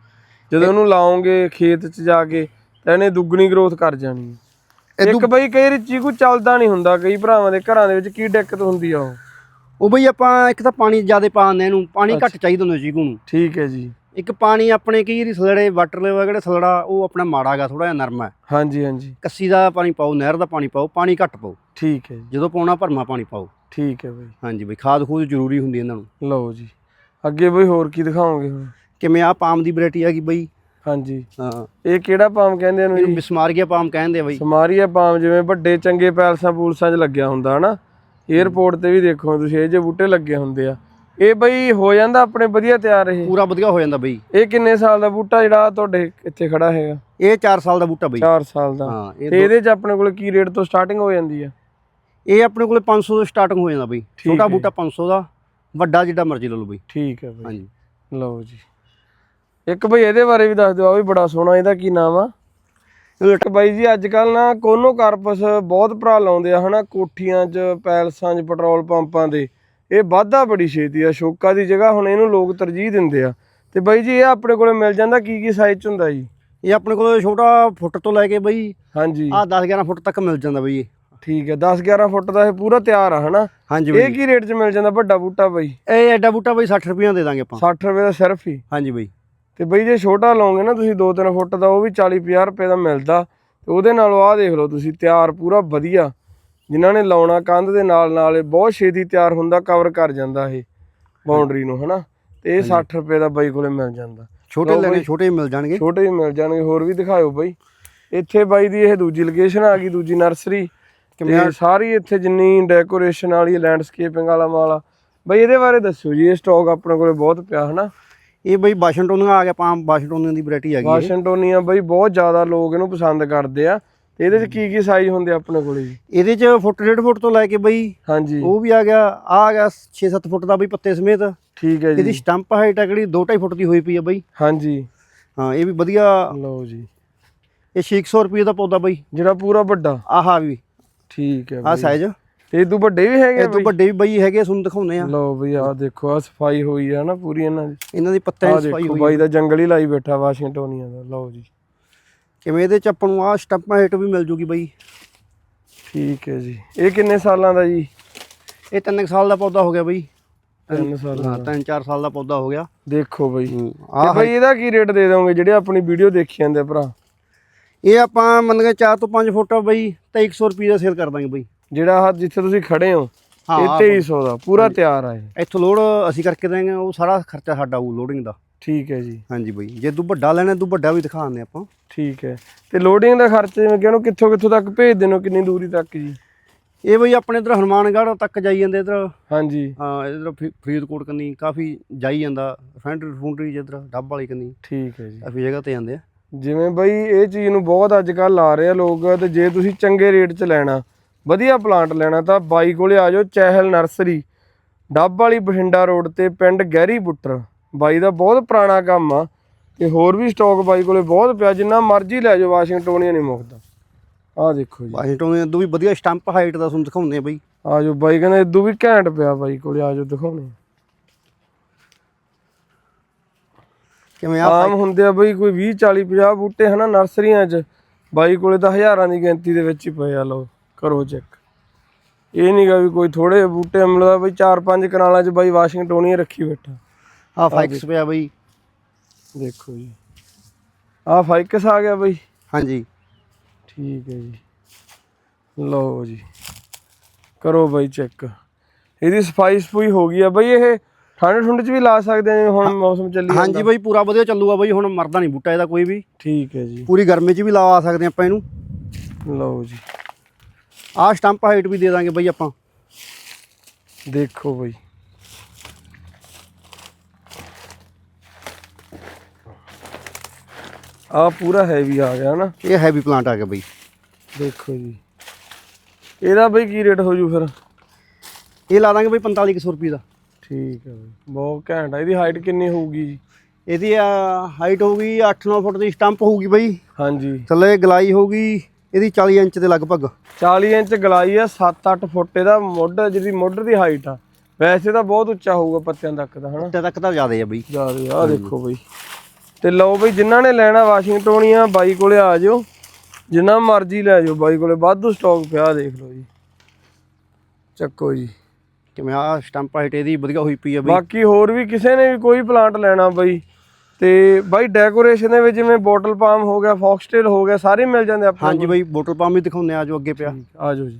ਜਦੋਂ ਉਹਨੂੰ ਲਾਓਗੇ ਖੇਤ 'ਚ ਜਾ ਕੇ ਤਾਂ ਇਹਨੇ ਦੁੱਗਣੀ ਗਰੋਥ ਕਰ ਜਾਣੀ ਹੈ। ਇੱਕ ਬਈ ਕਈ ਚੀਕੂ ਚੱਲਦਾ ਨਹੀਂ ਹੁੰਦਾ ਕਈ ਭਰਾਵਾਂ ਦੇ ਘਰਾਂ ਦੇ ਵਿੱਚ ਕੀ ਦਿੱਕਤ ਹੁੰਦੀ ਆ ਉਹ। ਉਹ ਬਈ ਆਪਾਂ ਇੱਕ ਤਾਂ ਪਾਣੀ ਜ਼ਿਆਦਾ ਪਾਉਂਦੇ ਇਹਨੂੰ ਪਾਣੀ ਘੱਟ ਚਾਹੀਦਾ ਹੁੰਦਾ ਚੀਕੂ ਨੂੰ। ਠੀਕ ਹੈ ਜੀ। ਇੱਕ ਪਾਣੀ ਆਪਣੇ ਕਈ ਵਾਰੀ ਸਲੜੇ ਵਾਟਰ ਲੈਵਲ ਜਿਹੜਾ ਸਲੜਾ ਉਹ ਆਪਣਾ ਮਾੜਾ ਗਾ ਥੋੜਾ ਜਿਹਾ ਨਰਮ ਹੈ ਹਾਂਜੀ ਹਾਂਜੀ। ਕੱਸੀ ਦਾ ਪਾਣੀ ਪਾਓ ਨਹਿਰ ਦਾ ਪਾਣੀ ਪਾਓ ਪਾਣੀ ਘੱਟ ਪਾਓ। ਠੀਕ ਹੈ ਜੀ। ਜਦੋਂ ਪਾਉਣਾ ਭਰਮਾ ਪਾਣੀ ਪਾਓ। ਠੀਕ ਹੈ ਬਈ। ਹਾਂਜੀ ਬਈ ਖਾਦ ਖੂਦ ਜ਼ਰੂਰੀ ਹੁੰਦੀ ਇਹਨਾਂ ਨੂੰ। ਲਓ ਜੀ। ਅੱਗੇ ਬਈ ਹੋਰ ਕੀ ਦਿਖਾਓਗੇ ਹੁਣ? ਕਿਵੇਂ ਆ ਪਾਮ ਦੀ ਵੈਰਾਈਟੀ ਹੈਗੀ ਬਈ। ਹਾਂਜੀ। ਹਾਂ। ਇਹ ਕਿਹੜਾ ਪਾਮ ਕਹਿੰਦੇ ਇਹਨੂੰ ਇਹਨੂੰ ਜੀ? ਬਿਸਮਾਰੀਆ ਪਾਮ ਕਹਿੰਦੇ ਆ ਬਈ। ਸਮਾਰੀਆ ਪਾਮ ਜਿਵੇਂ ਵੱਡੇ ਚੰਗੇ ਪੈਲਸਾਂ ਪੂਲਸਾਂ 'ਚ ਲੱਗਿਆ ਹੁੰਦਾ ਹਨਾ। 에어ਪੋਰਟ ਤੇ ਵੀ ਦੇਖੋ ਤੁਸੀਂ ਇਹ ਜੇ ਬੂਟੇ ਲੱਗੇ ਹੁੰਦੇ ਆ। ਇਹ ਬਈ ਹੋ ਜਾਂਦਾ ਆਪਣੇ ਵਧੀਆ ਤਿਆਰ ਇਹ। ਪੂਰਾ ਵਧੀਆ ਹੋ ਜਾਂਦਾ ਬਈ। ਇਹ ਕਿੰਨੇ ਸਾਲ ਦਾ ਬੂਟਾ ਜਿਹੜਾ ਤੁਹਾਡੇ ਇੱਥੇ ਖੜਾ ਹੈਗਾ? ਇਹ 4 ਸਾਲ ਦਾ ਬੂਟਾ ਬਈ। 4 ਸਾਲ ਦਾ। ਹਾਂ ਤੇ ਇਹਦੇ 'ਚ ਆਪਣੇ ਕੋਲ ਕੀ ਰੇਟ ਤੋਂ ਸਟਾਰਟਿੰਗ ਹੋ ਜਾਂਦੀ ਆ? ਇਹ ਆਪਣੇ ਕੋਲੇ 500 ਤੋਂ ਸਟਾਰਟਿੰਗ ਹੋ ਜਾਂਦਾ ਬਈ। ਛੋਟਾ। ਬੂਟਾ 500 ਦਾ ਵੱਡਾ ਜਿੱਡਾ ਮਰਜ਼ੀ ਲੈ ਲਓ ਬਈ। ਠੀਕ ਹੈ ਬਈ। ਹਾਂਜੀ। ਲਓ ਜੀ। ਇੱਕ ਬਈ ਇਹਦੇ ਬਾਰੇ ਵੀ ਦੱਸ ਦਿਓ ਆ ਵੀ ਬੜਾ ਸੋਹਣਾ ਇਹਦਾ ਕੀ ਨਾਮ ਆ? ਇੱਕ ਬਾਈ ਜੀ ਅੱਜ ਕੱਲ ਨਾ ਕੋਨੋ ਕਾਰਪਸ ਬਹੁਤ ਭਰਾ ਲਾਉਂਦੇ ਆ ਹਨਾ ਕੋਠੀਆਂ 'ਚ ਪੈਲਸਾਂ 'ਚ ਪੈਟਰੋਲ ਪੰਪਾਂ ਦੇ। ਇਹ ਵਾਧਾ ਬੜੀ ਛੇਤੀ ਆ ਸ਼ੋਕਾ ਦੀ ਜਗ੍ਹਾ ਹੁਣ ਇਹਨੂੰ ਲੋਕ ਤਰਜੀਹ ਦਿੰਦੇ ਆ। ਤੇ ਬਾਈ ਜੀ ਇਹ ਆਪਣੇ ਕੋਲੇ ਮਿਲ ਜਾਂਦਾ ਕੀ ਕੀ ਸਾਈਜ਼ 'ਚ ਹੁੰਦਾ ਜੀ? ਇਹ ਆਪਣੇ ਕੋਲੇ ਛੋਟਾ ਫੁੱਟ ਤੋਂ ਲੈ ਕੇ ਬਈ ਹਾਂਜੀ। ਆ 10 11 ਫੁੱਟ ਤੱਕ ਮਿਲ ਜਾਂਦਾ ਬਈ ਠੀਕ ਹੈ 10 11 ਫੁੱਟ ਦਾ ਇਹ ਪੂਰਾ ਤਿਆਰ ਆ ਹਨਾ? ਹਾਂਜੀ ਇਹ ਕੀ ਰੇਟ 'ਚ ਮਿਲ ਜਾਂਦਾ ਵੱਡਾ ਬੂਟਾ ਬਾਈ? ਇਹ ਐਡਾ ਬੂਟਾ ਬਈ 60 ਰੁਪਈਆ ਦੇ ਦਾਂਗੇ ਆਪਾਂ। 60 ਰੁਪਏ ਦਾ ਸਿਰਫ ਹੀ? ਹਾਂਜੀ ਬਈ। ਤੇ ਬਈ ਜੇ ਛੋਟਾ ਲਓਗੇ ਨਾ ਤੁਸੀਂ 2-3 ਫੁੱਟ ਦਾ ਉਹ ਵੀ 40-50 ਰੁਪਏ ਦਾ ਮਿਲਦਾ। ਤੇ ਉਹਦੇ ਨਾਲੋਂ ਆਹ ਦੇਖ ਲਓ ਤੁਸੀਂ ਤਿਆਰ ਪੂਰਾ ਵਧੀਆ। ਜਿਨ੍ਹਾਂ ਨੇ ਲਾਉਣਾ ਕੰਧ ਦੇ ਨਾਲ ਨਾਲ ਬਹੁਤ ਛੇਤੀ ਤਿਆਰ ਹੁੰਦਾ ਕਵਰ ਕਰ ਜਾਂਦਾ ਇਹ ਬਾਉਂਡਰੀ ਨੂੰ ਹਨਾ? ਤੇ ਇਹ 60 ਰੁਪਏ ਦਾ ਬਾਈ ਕੋਲੇ ਮਿਲ ਜਾਂਦਾ। ਛੋਟੇ ਲੈਣੇ। ਛੋਟੇ ਹੀ ਮਿਲ ਜਾਣਗੇ। ਛੋਟੇ ਵੀ ਮਿਲ ਜਾਣਗੇ ਹੋਰ ਵੀ ਦਿਖਾਇਓ ਬਾਈ। ਇੱਥੇ ਬਾਈ ਦੀ ਇਹ ਦੂਜੀ ਲੋਕੇਸ਼ਨ ਆ ਗਈ ਦੂਜੀ ਨਰਸਰੀ ਕਿਵੇਂ ਸਾਰੀ ਇੱਥੇ ਜਿੰਨੀ ਡੈਕੋਰੇਸ਼ਨ ਵਾਲੀ ਲੈਂਡਸਕੇਪਿੰਗ ਵਾਲਾ ਮਾਲ ਆ। ਬਾਈ ਇਹਦੇ ਬਾਰੇ ਦੱਸਿਓ ਜੀ ਇਹ ਸਟਾਕ ਆਪਣੇ ਕੋਲੇ ਬਹੁਤ ਪਿਆ ਹਨਾ? ਇਹ ਬਈ ਵਾਸ਼ਿੰਗਟਨ ਆ ਗਿਆ ਪਾਮ ਵਾਸ਼ਿੰਗਟਨ ਦੀ ਵੈਰਾਈਟੀ ਹੈਗੀ ਇਹ। ਵਾਸ਼ਿੰਗਟੋਨੀਆ ਬਈ ਬਹੁਤ ਜ਼ਿਆਦਾ ਲੋਕ ਇਹਨੂੰ ਪਸੰਦ ਕਰਦੇ ਆ। ਇਹਦੇ ਚ ਕੀ ਕੀ ਸਾਈਜ਼ ਹੁੰਦੇ ਆ ਆਪਣੇ ਕੋਲੇ ਜੀ? ਇਹਦੇ ਚ ਫੁੱਟ ਡੇਢ ਫੁੱਟ ਤੋਂ ਲੈ ਕੇ ਬਈ ਹਾਂਜੀ। ਉਹ ਵੀ ਆ ਗਿਆ ਆ ਆ ਗਿਆ 6-7 ਫੁੱਟ ਦਾ ਬਈ ਪੱਤੇ ਸਮੇਤ। ਠੀਕ ਹੈ ਇਹਦੀ ਜੀ ਸਟੰਪ ਹਾਈਟ ਹੈ ਕਿਹੜੀ 2.5 ਫੁੱਟ ਦੀ ਹੋਈ ਪਈ ਆ ਬਈ। ਹਾਂਜੀ। ਹਾਂ ਇਹ ਵੀ ਵਧੀਆ। ਲਓ ਜੀ। ਇਹ 600 ਰੁਪਏ ਦਾ ਪੌਦਾ ਬਈ। ਜਿਹੜਾ ਪੂਰਾ ਵੱਡਾ? ਆਹਾ ਵੀ। ਠੀਕ ਹੈ ਆ ਸਾਈਜ਼ ਤੇ ਇਦੋਂ ਵੱਡੇ ਵੀ ਹੈਗੇ ਤੋਂ ਵੱਡੇ ਵੀ ਬਈ ਹੈਗੇ ਤੁਹਾਨੂੰ ਦਿਖਾਉਨੇ ਆ। ਲਓ ਬਈ ਆ ਦੇਖੋ ਆ ਸਫ਼ਾਈ ਹੋਈ ਆ ਨਾ ਪੂਰੀ ਇਹਨਾਂ ਦੀ। ਇਹਨਾਂ ਦੀ ਪੱਤਿਆਂ ਆ ਦੀ ਸਫ਼ਾਈ ਦੇਖੋ ਹੋਈ ਬਾਈ ਦਾ ਜੰਗਲ ਹੀ ਲਾਈ ਬੈਠਾ ਵਾਸ਼ਿੰਗਟੋਨੀਆ ਦਾ। ਲਓ ਜੀ। ਕਿਵੇਂ ਇਹਦੇ ਚ ਆਪਾਂ ਨੂੰ ਆ ਸਟੰਪ ਹਾਈਟ ਵੀ ਮਿਲ ਜੂਗੀ ਬਈ। ਠੀਕ ਹੈ ਜੀ। ਇਹ ਕਿੰਨੇ ਸਾਲਾਂ ਦਾ ਜੀ? ਇਹ 3 ਸਾਲ ਦਾ ਪੌਦਾ ਹੋ ਗਿਆ ਬਈ। 3 ਸਾਲਾਂ ਹਾਂ ਦਾ। 3-4 ਸਾਲ ਦਾ ਪੌਦਾ ਹੋ ਗਿਆ। ਦੇਖੋ ਬਈ। ਤੇ ਆ ਬਈ ਇਹਦਾ ਕੀ ਰੇਟ ਦੇ ਦੋਗੇ ਜਿਹੜੇ ਆਪਣੀ ਵੀਡੀਓ ਦੇਖੀ ਜਾਂਦੇ ਭਰਾ? ਇਹ ਆਪਾਂ ਮੰਨ ਕੇ 4 ਤੋਂ 5 ਫੁੱਟ ਬਈ 2300 ਰੁਪਏ ਦਾ ਸੇਲ ਕਰ ਦਾਂਗੇ ਬਈ। ਜਿਹੜਾ ਆਹ ਜਿੱਥੇ ਤੁਸੀਂ ਖੜੇ ਹੋ ਹਾਂ, ਇਹ ਆਹ 2300 ਦਾ ਪੂਰਾ ਤਿਆਰ ਆ ਇਹ। ਇੱਥੋਂ ਲੋਡ ਅਸੀਂ ਕਰਕੇ ਦੇਵਾਂਗੇ ਉਹ ਸਾਰਾ ਖਰਚਾ ਸਾਡਾ ਉਹ ਲੋਡਿੰਗ ਦਾ। ਠੀਕ ਹੈ ਜੀ। ਹਾਂਜੀ ਬਈ ਜੇ ਤੂੰ ਵੱਡਾ ਲੈਣਾ ਤੂੰ ਵੱਡਾ ਵੀ ਦਿਖਾਉਂਦੇ ਆਪਾਂ। ਠੀਕ ਹੈ। ਤੇ ਲੋਡਿੰਗ ਦਾ ਖਰਚਾ ਜਿਵੇਂ ਕਿ ਉਹਨੂੰ ਕਿੱਥੋਂ ਕਿੱਥੋਂ ਤੱਕ ਭੇਜ ਦੇਣੋ ਕਿੰਨੀ ਦੂਰੀ ਤੱਕ ਜੀ? ਇਹ ਬਈ ਆਪਣੇ ਇਧਰ ਹਨੂਮਾਨਗੜ੍ਹ ਤੱਕ ਜਾਈ ਜਾਂਦੇ ਇਧਰ। ਹਾਂਜੀ। ਹਾਂ ਇਧਰ ਫਰੀਦਕੋਟ ਕੰਨੀ ਕਾਫੀ ਜਾਈ ਜਾਂਦਾ ਫੈਂਡਰੀ ਫੂੰਡਰੀ ਜਿੱਧਰ ਡੱਬ ਵਾਲੀ ਕੰਨੀ। ਠੀਕ ਹੈ ਜੀ। ਕਾਫੀ ਜਗ੍ਹਾ ਤੇ ਜਾਂਦੇ ਆ। ਜਿਵੇਂ ਬਈ ਇਹ ਚੀਜ਼ ਨੂੰ ਬਹੁਤ ਅੱਜ ਕੱਲ ਲਾ ਰਹੇ ਆ ਲੋਕ ਤੇ ਜੇ ਤੁਸੀਂ ਚੰਗੇ ਰੇਟ 'ਚ ਲੈਣਾ ਵਧੀਆ ਪਲਾਂਟ ਲੈਣਾ ਤਾਂ ਬਾਈ ਕੋਲੇ ਆ ਜਾਓ ਚਹਿਲ ਨਰਸਰੀ ਡੱਬ ਵਾਲੀ ਬਠਿੰਡਾ ਰੋਡ ਤੇ ਪਿੰਡ ਗਹਿਰੀ ਬੁੱਟਰ। ਬਾਈ ਦਾ ਬਹੁਤ ਪੁਰਾਣਾ ਕੰਮ ਆ ਤੇ ਹੋਰ ਵੀ ਸਟਾਕ ਬਾਈ ਕੋਲੇ ਬਹੁਤ ਪਿਆ ਜਿੰਨਾ ਮਰਜ਼ੀ ਲੈ ਜਾਓ ਵਾਸ਼ਿੰਗਟੋਨੀਆ ਨਹੀਂ ਮੁੱਕਦਾ। ਆਹ ਦੇਖੋ ਜੀ। ਵਾਸ਼ਿੰਗਟਨ ਦੇ ਵੀ ਵਧੀਆ ਸਟੰਪ ਹਾਈਟ ਦਾ ਤੁਹਾਨੂੰ ਦਿਖਾਉਂਦੇ ਆ ਬਈ। ਆ ਜਾਓ ਬਾਈ ਕਹਿੰਦੇ ਇਦੋਂ ਵੀ ਘੈਂਟ ਪਿਆ ਬਾਈ ਕੋਲੇ ਆ ਜਾਓ ਦਿਖਾਉਣੇ ਕਿਵੇਂ ਆ ਆਮ ਹੁੰਦੇ ਆ ਬਈ ਕੋਈ 20 40 50 ਬੂਟੇ ਹਨਾ ਨਰਸਰੀਆਂ 'ਚ ਬਾਈ ਕੋਲੇ ਤਾਂ ਹਜ਼ਾਰਾਂ ਦੀ ਗਿਣਤੀ ਦੇ ਵਿੱਚ ਹੀ ਪਏ ਆ ਲਓ ਕਰੋ ਚੈੱਕ ਇਹ ਨਹੀਂਗਾ ਵੀ ਕੋਈ ਥੋੜੇ ਬੂਟੇ ਮਿਲਦਾ ਬਈ 4-5 ਕਨਾਲਾਂ 'ਚ ਬਾਈ ਵਾਸ਼ਿੰਗਟੋਨੀਆ ਰੱਖੀ ਬੈਠਾ। ਆ ਫਾਈਕਸ ਪਿਆ ਬਈ। ਦੇਖੋ ਜੀ। ਆਹ ਫਾਈਕਸ ਆ ਗਿਆ ਬਈ। ਹਾਂਜੀ। ਠੀਕ ਹੈ ਜੀ। ਲਓ ਜੀ। ਕਰੋ ਬਾਈ ਚੈੱਕ ਇਹਦੀ ਸਫ਼ਾਈ ਸਫੂਈ ਹੋ ਗਈ ਆ ਬਈ ਇਹ ਠੰਡ ਠੁੰਡ 'ਚ ਵੀ ਲਾ ਸਕਦੇ ਆ ਹੁਣ ਮੌਸਮ ਚੱਲੀ ਹਾਂਜੀ ਬਈ ਪੂਰਾ ਵਧੀਆ ਚੱਲੂਗਾ ਬਈ ਹੁਣ ਮਰਦਾ ਨਹੀਂ ਬੂਟਾ ਇਹਦਾ ਕੋਈ ਵੀ। ਠੀਕ ਹੈ ਜੀ। ਪੂਰੀ ਗਰਮੀ 'ਚ ਵੀ ਲਵਾ ਸਕਦੇ ਆਪਾਂ ਇਹਨੂੰ। ਲਓ ਜੀ। ਆਹ ਸਟੰਪ ਹਾਈਟ ਵੀ ਦੇ ਦਾਂਗੇ ਬਈ ਆਪਾਂ। ਦੇਖੋ ਬਈ। ਆ ਪੂਰਾ ਹੈਵੀ ਆ ਗਿਆ ਨਾ। ਇਹ ਹੈਵੀ ਪਲਾਂਟ ਆ ਗਿਆ ਬਈ। ਦੇਖੋ ਜੀ। ਇਹਦਾ ਬਈ ਕੀ ਰੇਟ ਹੋ ਜੂ ਫਿਰ? ਇਹ ਲਾ ਦਾਂਗੇ ਬਈ 4500 ਰੁਪਏ ਦਾ। ਠੀਕ ਹੈ ਬਈ ਬਹੁਤ ਘੈਂਟ ਆ। ਇਹਦੀ ਹਾਈਟ ਕਿੰਨੀ ਹੋਊਗੀ ਜੀ? ਇਹਦੀ ਹਾਈਟ ਹੋਊਗੀ 8-9 ਫੁੱਟ ਦੀ ਸਟੰਪ ਹੋਊਗੀ ਬਈ। ਹਾਂਜੀ। ਥੱਲੇ ਗਲਾਈ ਹੋਊਗੀ ਇਹਦੀ 40 ਇੰਚ ਦੇ ਲਗਭਗ। 40 ਇੰਚ ਗਲਾਈ ਆ 7-8 ਫੁੱਟ ਇਹਦਾ ਮੁੱਢ ਜਿਹਦੀ ਮੁੱਢ ਦੀ ਹਾਈਟ ਆ। ਵੈਸੇ ਤਾਂ ਬਹੁਤ ਉੱਚਾ ਹੋਊਗਾ ਪੱਤਿਆਂ ਤੱਕ ਦਾ ਹਨਾ? ਤੱਕ ਤਾਂ ਜ਼ਿਆਦਾ ਆ ਬਈ। ਜਿਆਦੇ ਆ। ਦੇਖੋ ਬਈ। ਤੇ ਲਓ ਬਈ ਜਿਨ੍ਹਾਂ ਨੇ ਲੈਣਾ ਵਾਸ਼ਿੰਗਟੋਨੀਆ ਬਾਈ ਕੋਲੇ ਆ ਜਾਓ। ਜਿੰਨਾ ਮਰਜ਼ੀ ਲੈ ਜਾਓ ਬਾਈ ਕੋਲੇ ਵਾਧੂ ਸਟਾਕ ਪਿਆ ਦੇਖ ਲਓ ਜੀ। ਚੱਕੋ ਜੀ। ਕਿਵੇਂ ਆ ਸਟੰਪ ਹਾਈਟ ਇਹਦੀ ਵਧੀਆ ਹੋਈ ਪਈ ਆ ਬਈ। ਬਾਕੀ ਹੋਰ ਵੀ ਕਿਸੇ ਨੇ ਵੀ ਕੋਈ ਪਲਾਂਟ ਲੈਣਾ ਬਾਈ ਤੇ ਬਾਈ ਡੈਕੋਰੇਸ਼ਨ ਦੇ ਵਿੱਚ ਜਿਵੇਂ ਬੋਟਲ ਪਾਮ ਹੋ ਗਿਆ ਫੌਕਸਟੇਲ ਹੋ ਗਿਆ ਸਾਰੇ ਮਿਲ ਜਾਂਦੇ ਆਪਣੇ ਹਾਂਜੀ ਬਈ ਬੋਟਲ ਪੰਪ ਵੀ ਦਿਖਾਉਂਦੇ ਆ ਜੋ ਅੱਗੇ ਪਿਆ। ਆ ਜਾਓ ਜੀ।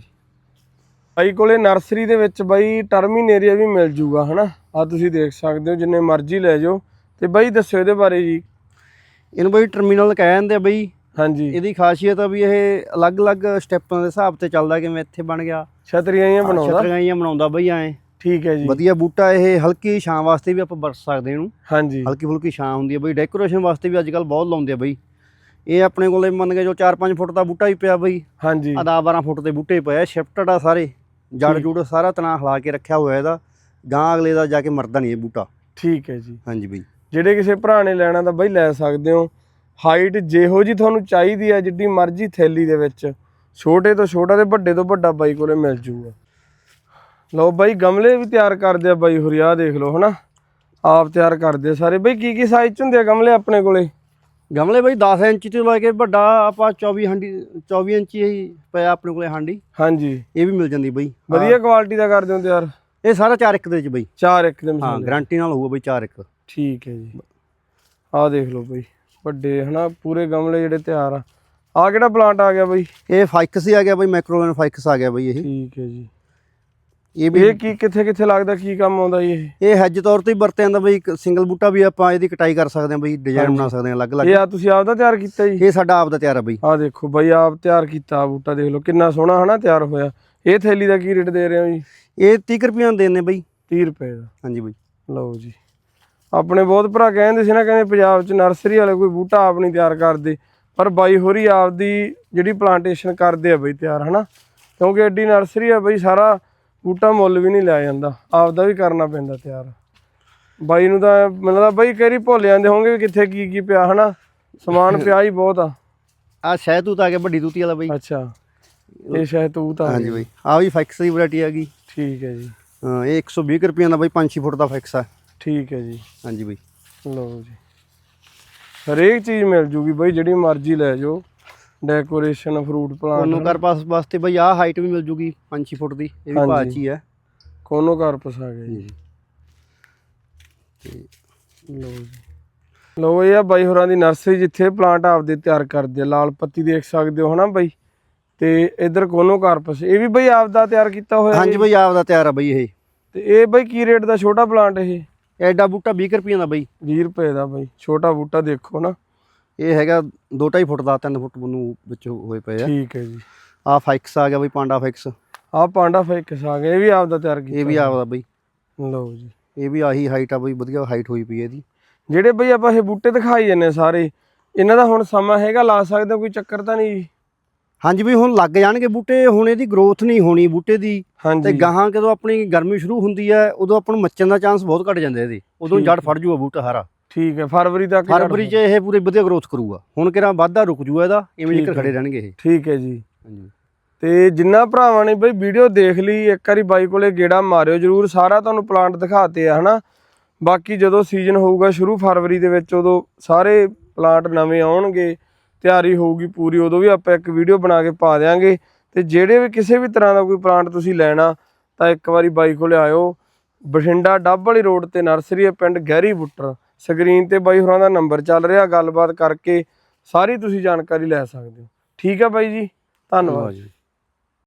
ਬਾਈ ਕੋਲੇ ਨਰਸਰੀ ਦੇ ਵਿੱਚ ਬਾਈ ਟਰਮੀਨੇਰੀਆ ਵੀ ਮਿਲ ਜੂਗਾ ਹਨਾ? ਆ ਤੁਸੀਂ ਦੇਖ ਸਕਦੇ ਹੋ ਜਿੰਨੇ ਮਰਜ਼ੀ ਲੈ ਜਾਓ। ਤੇ ਬਾਈ ਦੱਸਿਓ ਇਹਦੇ ਬਾਰੇ ਜੀ ਇਹਨੂੰ ਬਈ ਟਰਮੀਨਲ ਕਹਿ ਜਾਂਦੇ ਆ ਬਈ। ਹਾਂਜੀ। ਇਹਦੀ ਖਾਸੀਅਤ ਆ ਵੀ ਇਹ ਅਲੱਗ-ਅਲੱਗ ਸਟੈਪਾਂ ਦੇ ਹਿਸਾਬ ਤੇ ਚੱਲਦਾ ਕਿਵੇਂ ਇੱਥੇ ਬਣ ਗਿਆ। ਛਤਰੀਆਂ ਹੀ ਬਣਾਉਂਦਾ? ਛਤਰੀਆਂ ਬਣਾਉਂਦਾ ਬਈ ਐ। ਠੀਕ ਹੈ ਜੀ। ਵਧੀਆ ਬੂਟਾ ਇਹ ਹਲਕੀ ਛਾਂ ਵਾਸਤੇ ਵੀ ਆਪਾਂ ਵਰਤ ਸਕਦੇ ਇਹਨੂੰ। ਹਾਂਜੀ। ਹਲਕੀ ਫੁਲਕੀ ਛਾਂ ਹੁੰਦੀ ਹੈ ਬਈ। ਡੈਕੋਰੇਸ਼ਨ ਵਾਸਤੇ ਵੀ ਅੱਜ ਕੱਲ ਬਹੁਤ ਲਾਉਂਦੇ ਆ ਬਈ। ਇਹ ਆਪਣੇ ਕੋਲੇ ਮੰਨ ਕੇ ਜੋ 4-5 ਫੁੱਟ ਦਾ ਬੂਟਾ ਹੀ ਪਿਆ ਬਈ। ਹਾਂਜੀ। ਆ 10-12 ਫੁੱਟ ਦੇ ਬੂਟੇ ਪਏ ਸ਼ਿਫਟਡ ਆ ਸਾਰੇ। ਜੜ ਜੁੜ ਸਾਰਾ ਤਣਾ ਹਿਲਾ ਕੇ ਰੱਖਿਆ ਹੋਇਆ ਇਹਦਾ। ਗਾਂ ਅਗਲੇ ਦਾ ਜਾ ਕੇ ਮਰਦਾ ਨਹੀਂ ਇਹ ਬੂਟਾ। ਠੀਕ ਹੈ ਜੀ। ਹਾਂਜੀ ਬਈ। ਜਿਹੜੇ ਕਿਸੇ ਭਰਾ ਨੇ ਲੈਣਾ ਤਾਂ ਬਾਈ ਲੈ ਸਕਦੇ ਹੋ। ਹਾਈਟ ਜਿਹੋ ਜੀ ਤੁਹਾਨੂੰ ਚਾਹੀਦੀ ਹੈ ਜਿੱਡੀ ਮਰਜ਼ੀ ਥੈਲੀ ਦੇ ਵਿੱਚ। ਛੋਟੇ ਤੋਂ ਛੋਟਾ ਤੇ ਵੱਡੇ ਤੋਂ ਵੱਡਾ ਬਾਈ ਕੋਲੇ ਮਿਲ ਜੂਗਾ। ਲਓ ਬਾਈ ਗਮਲੇ ਵੀ ਤਿਆਰ ਕਰਦੇ ਆ ਬਾਈ ਹੁਰੀਆ ਦੇਖ ਲਓ ਹਨਾ? ਆਪ ਤਿਆਰ ਕਰਦੇ ਆ ਸਾਰੇ। ਬਾਈ ਕੀ ਕੀ ਸਾਈਜ਼ ਚ ਹੁੰਦੇ ਆ ਗਮਲੇ ਆਪਣੇ ਕੋਲੇ? ਗਮਲੇ ਬਈ 10 ਇੰਚ ਤੋਂ ਲੈ ਕੇ ਵੱਡਾ ਆਪਾਂ 24 ਹਾਂਡੀ 24 ਇੰਚ ਹੀ ਪਿਆ ਆਪਣੇ ਕੋਲੇ ਹਾਂਡੀ। ਹਾਂਜੀ। ਇਹ ਵੀ ਮਿਲ ਜਾਂਦੀ ਬਈ। ਵਧੀਆ ਕੁਆਲਿਟੀ ਦਾ ਕਰਦੇ ਹੋ ਤਿਆਰ ਇਹ ਸਾਰਾ 4 ਇੱਕ ਦੇ ਵਿੱਚ ਬਈ। ਚਾਰ ਇੱਕ ਦੇ ਹਾਂ ਗਾਰੰਟੀ ਨਾਲ ਹੋਊਗਾ ਬਈ 4 ਇੱਕ। ਠੀਕ ਹੈ ਜੀ। ਆਹ ਦੇਖ ਲਓ ਬਾਈ ਵੱਡੇ ਹਨਾ ਪੂਰੇ ਗਮਲੇ ਜਿਹੜੇ ਤਿਆਰ ਆ। ਆ ਕਿਹੜਾ ਪਲਾਂਟ ਆ ਗਿਆ ਬਾਈ? ਇਹ ਫਾਈਕਸ ਹੀ ਆ ਗਿਆ ਬਈ ਮਾਈਕਰੋਵੇਨ ਫਾਈਕਸ ਆ ਗਿਆ ਬਈ ਇਹ। ਠੀਕ ਹੈ ਜੀ। ਇਹ ਵੀ ਇਹ ਕੀ ਕਿੱਥੇ ਕਿੱਥੇ ਲੱਗਦਾ ਕੀ ਕੰਮ ਆਉਂਦਾ ਜੀ ਇਹ? ਇਹ ਹੈਜ ਤੌਰ ਤੇ ਹੀ ਵਰਤਿਆ ਜਾਂਦਾ ਬਈ ਇੱਕ ਸਿੰਗਲ ਬੂਟਾ ਵੀ ਆਪਾਂ ਇਹਦੀ ਕਟਾਈ ਕਰ ਸਕਦੇ ਹਾਂ ਬਈ ਡਿਜ਼ਾਈਨ ਬਣਾ ਸਕਦੇ ਹਾਂ ਅਲੱਗ-ਅਲੱਗ। ਇਹ ਆ ਤੁਸੀਂ ਆਪ ਦਾ ਤਿਆਰ ਕੀਤਾ ਜੀ? ਇਹ ਸਾਡਾ ਆਪ ਦਾ ਤਿਆਰ ਆ ਬਈ। ਆ ਦੇਖੋ ਬਾਈ ਆਪ ਤਿਆਰ ਕੀਤਾ ਬੂਟਾ ਦੇਖ ਲਓ ਕਿੰਨਾ ਸੋਹਣਾ ਹਨਾ ਤਿਆਰ ਹੋਇਆ। ਇਹ ਥੈਲੀ ਦਾ ਕੀ ਰੇਟ ਦੇ ਰਹੇ ਹੋ ਜੀ? ਇਹ 30 ਰੁਪਈਆਂ ਦੇ ਨੇ ਬਈ। 30 ਰੁਪਏ ਦਾ। ਹਾਂਜੀ ਬਈ। ਲਓ ਜੀ। ਆਪਣੇ ਬਹੁਤ ਭਰਾ ਕਹਿੰਦੇ ਸੀ ਨਾ ਕਹਿੰਦੇ ਪੰਜਾਬ 'ਚ ਨਰਸਰੀ ਵਾਲੇ ਕੋਈ ਬੂਟਾ ਆਪ ਨਹੀਂ ਤਿਆਰ ਕਰਦੇ। ਪਰ ਬਾਈ ਹੋਰੀ ਆਪ ਦੀ ਜਿਹੜੀ ਪਲਾਂਟੇਸ਼ਨ ਕਰਦੇ ਆ ਬਈ ਤਿਆਰ ਹਨਾ? ਕਿਉਂਕਿ ਐਡੀ ਨਰਸਰੀ ਆ ਬਈ ਸਾਰਾ ਬੂਟਾ ਮੁੱਲ ਵੀ ਨਹੀਂ ਲਿਆ ਜਾਂਦਾ। ਆਪ ਦਾ ਵੀ ਕਰਨਾ ਪੈਂਦਾ ਤਿਆਰ। ਬਾਈ ਨੂੰ ਤਾਂ ਮੈਨੂੰ ਲੱਗਦਾ ਬਾਈ ਕਈ ਭੁੱਲ ਜਾਂਦੇ ਹੋਣਗੇ ਵੀ ਕਿੱਥੇ ਕੀ ਕੀ ਪਿਆ ਹਨਾ? ਸਮਾਨ ਪਿਆ ਹੀ ਬਹੁਤ ਆ। ਆ ਸ਼ਹਿਤੂਤ ਆ ਗਿਆ ਵੱਡੀ ਤੂਤੀ ਵਾਲਾ ਬਈ। ਅੱਛਾ। ਇਹ ਸ਼ਾਇਦ ਤੂੰ ਤਾਂ ਹਾਂਜੀ ਬਈ। ਆ ਵੀ ਫਾਈਕਸ ਦੀ ਵੈਰਾਈਟੀ ਆ ਗਈ। ਠੀਕ ਹੈ ਜੀ। ਹਾਂ ਇਹ 120 ਰੁਪਈਆਂ ਦਾ ਬਈ 5-6 ਫੁੱਟ ਦਾ ਫਾਈਕਸ ਆ। ਠੀਕ ਹੈ ਜੀ। ਹਾਂਜੀ ਬਈ। ਲਓ ਜੀ। ਹਰੇਕ ਚੀਜ਼ ਮਿਲ ਜੂਗੀ ਬਈ ਜਿਹੜੀ ਮਰਜ਼ੀ ਲੈ ਜਾਓ। ਡੈਕੋਰੇਸ਼ਨ ਫਰੂਟ ਪਲਾਂਟ ਕਰ ਪਾਸ ਵਾਸਤੇ ਬਈ ਆ ਹਾਈਟ ਵੀ ਮਿਲ ਜੂਗੀ 5-6 ਫੁੱਟ ਦੀ ਇਹ ਵੀ। ਭਾਅ 'ਚ ਹੀ ਕੋਨੋ ਕਾਰਪਸ ਆ ਗਿਆ ਜੀ। ਲਓ ਜੀ। ਲਓ ਇਹ ਆ ਬਾਈ ਹੋਰਾਂ ਦੀ ਨਰਸਰੀ ਜਿੱਥੇ ਪਲਾਂਟ ਆਪਦੇ ਤਿਆਰ ਕਰਦੇ ਆ। ਲਾਲ ਪੱਤੀ ਦੇਖ ਸਕਦੇ ਹੋ ਹਨਾ ਬਾਈ? ਤੇ ਇਧਰ ਕੋਨੋ ਕਾਰਪਸ ਇਹ ਵੀ ਬਈ ਆਪਦਾ ਤਿਆਰ ਕੀਤਾ ਹੋਇਆ ਹਾਂਜੀ ਬਈ ਆਪ ਦਾ ਤਿਆਰ ਆ ਬਈ ਇਹ। ਤੇ ਇਹ ਬਈ ਕੀ ਰੇਟ ਦਾ ਛੋਟਾ ਪਲਾਂਟ ਇਹ? ਐਡਾ ਬੂਟਾ 20 ਰੁਪਈਆਂ ਦਾ ਬਈ। 20 ਰੁਪਏ ਦਾ ਬਈ ਛੋਟਾ ਬੂਟਾ ਦੇਖੋ ਨਾ। ਇਹ ਹੈਗਾ 2.5 ਫੁੱਟ ਦਾ 3 ਫੁੱਟ ਨੂੰ ਵਿੱਚ ਹੋਏ ਪਏ ਆ। ਠੀਕ ਹੈ ਜੀ। ਆ ਫਾਈਕਸ ਆ ਗਿਆ ਬਈ ਪਾਂਡਾ ਫਾਈਕਸ ਆ ਪਾਂਡਾ ਫੇਕਸ ਆ ਗਿਆ ਇਹ ਵੀ ਆਪਦਾ ਤਿਆਰ ਕੀਤਾ ਇਹ ਵੀ ਆਪ ਦਾ ਬਈ। ਲਓ ਜੀ। ਇਹ ਵੀ ਆਹੀ ਹਾਈਟ ਆ ਬਈ ਵਧੀਆ ਹਾਈਟ ਹੋਈ ਪਈ ਇਹਦੀ। ਜਿਹੜੇ ਬਈ ਆਪਾਂ ਇਹ ਬੂਟੇ ਦਿਖਾਈ ਜੰਨੇ ਸਾਰੇ ਇਹਨਾਂ ਦਾ ਹੁਣ ਸਮਾਂ ਹੈਗਾ ਲਾ ਸਕਦੇ ਕੋਈ ਚੱਕਰ ਤਾਂ ਨਹੀਂ। ਜੀ ਹਾਂਜੀ ਵੀ ਹੁਣ ਲੱਗ ਜਾਣਗੇ ਬੂਟੇ ਹੁਣ ਇਹਦੀ ਗਰੋਥ ਨਹੀਂ ਹੋਣੀ ਬੂਟੇ ਦੀ। ਤੇ ਗਾਹਾਂ ਕਦੋਂ ਆਪਣੀ ਗਰਮੀ ਸ਼ੁਰੂ ਹੁੰਦੀ ਹੈ ਉਦੋਂ ਆਪਾਂ ਨੂੰ ਮੱਚਣ ਦਾ ਚਾਂਸ ਬਹੁਤ ਘਟ ਜਾਂਦਾ ਇਹਦੇ। ਉਦੋਂ ਜੜ। ਫੜ ਜੂਗਾ ਬੂਟਾ ਸਾਰਾ। ਠੀਕ ਹੈ ਫਰਵਰੀ ਤੱਕ ਫਰਵਰੀ 'ਚ ਇਹ ਪੂਰੀ ਵਧੀਆ ਗਰੋਥ ਕਰੂਗਾ। ਹੁਣ ਕਿਹੜਾ ਵਾਧਾ ਰੁਕ ਜੂਗਾ ਇਹਦਾ ਇਵੇਂ ਜਿਕਰ। ਖੜੇ ਰਹਿਣਗੇ ਇਹ। ਠੀਕ ਹੈ ਜੀ। ਹਾਂਜੀ। ਤੇ ਜਿੰਨਾ ਭਰਾਵਾਂ ਨੇ ਬਈ ਵੀਡੀਓ ਦੇਖ ਲਈ ਇੱਕ ਵਾਰੀ ਬਾਈ ਕੋਲੇ ਗੇੜਾ ਮਾਰਿਓ ਜਰੂਰ ਸਾਰਾ ਤੁਹਾਨੂੰ ਪਲਾਂਟ ਦਿਖਾਤੇ ਆ ਹਨਾ? ਬਾਕੀ ਜਦੋਂ ਸੀਜ਼ਨ ਹੋਊਗਾ ਸ਼ੁਰੂ ਫਰਵਰੀ ਦੇ ਵਿੱਚ ਉਦੋਂ ਸਾਰੇ ਪਲਾਂਟ ਨਵੇਂ ਆਉਣਗੇ। ਤਿਆਰੀ ਹੋਊਗੀ ਪੂਰੀ, ਉਦੋਂ ਵੀ ਆਪਾਂ ਇੱਕ ਵੀਡੀਓ ਬਣਾ ਕੇ ਪਾ ਦਿਆਂਗੇ। ਤੇ ਜਿਹੜੇ ਵੀ ਕਿਸੇ ਵੀ ਤਰ੍ਹਾਂ ਦਾ ਕੋਈ ਪਲਾਂਟ ਤੁਸੀਂ ਲੈਣਾ, ਤਾਂ ਇੱਕ ਵਾਰੀ ਬਾਈ ਕੋਲੇ ਆਇਓ। ਬਠਿੰਡਾ ਡੱਬ ਵਾਲੀ ਰੋਡ ਤੇ ਨਰਸਰੀ ਹੈ, ਪਿੰਡ ਗਹਿਰੀ ਬੁੱਟਰ। ਸਕਰੀਨ ਤੇ ਬਾਈ ਹੋਰਾਂ ਦਾ ਨੰਬਰ ਚੱਲ ਰਿਹਾ, ਗੱਲਬਾਤ ਕਰਕੇ ਸਾਰੀ ਤੁਸੀਂ ਜਾਣਕਾਰੀ ਲੈ ਸਕਦੇ ਹੋ। ਠੀਕ ਹੈ ਬਾਈ ਜੀ, ਧੰਨਵਾਦ। ਜੀ।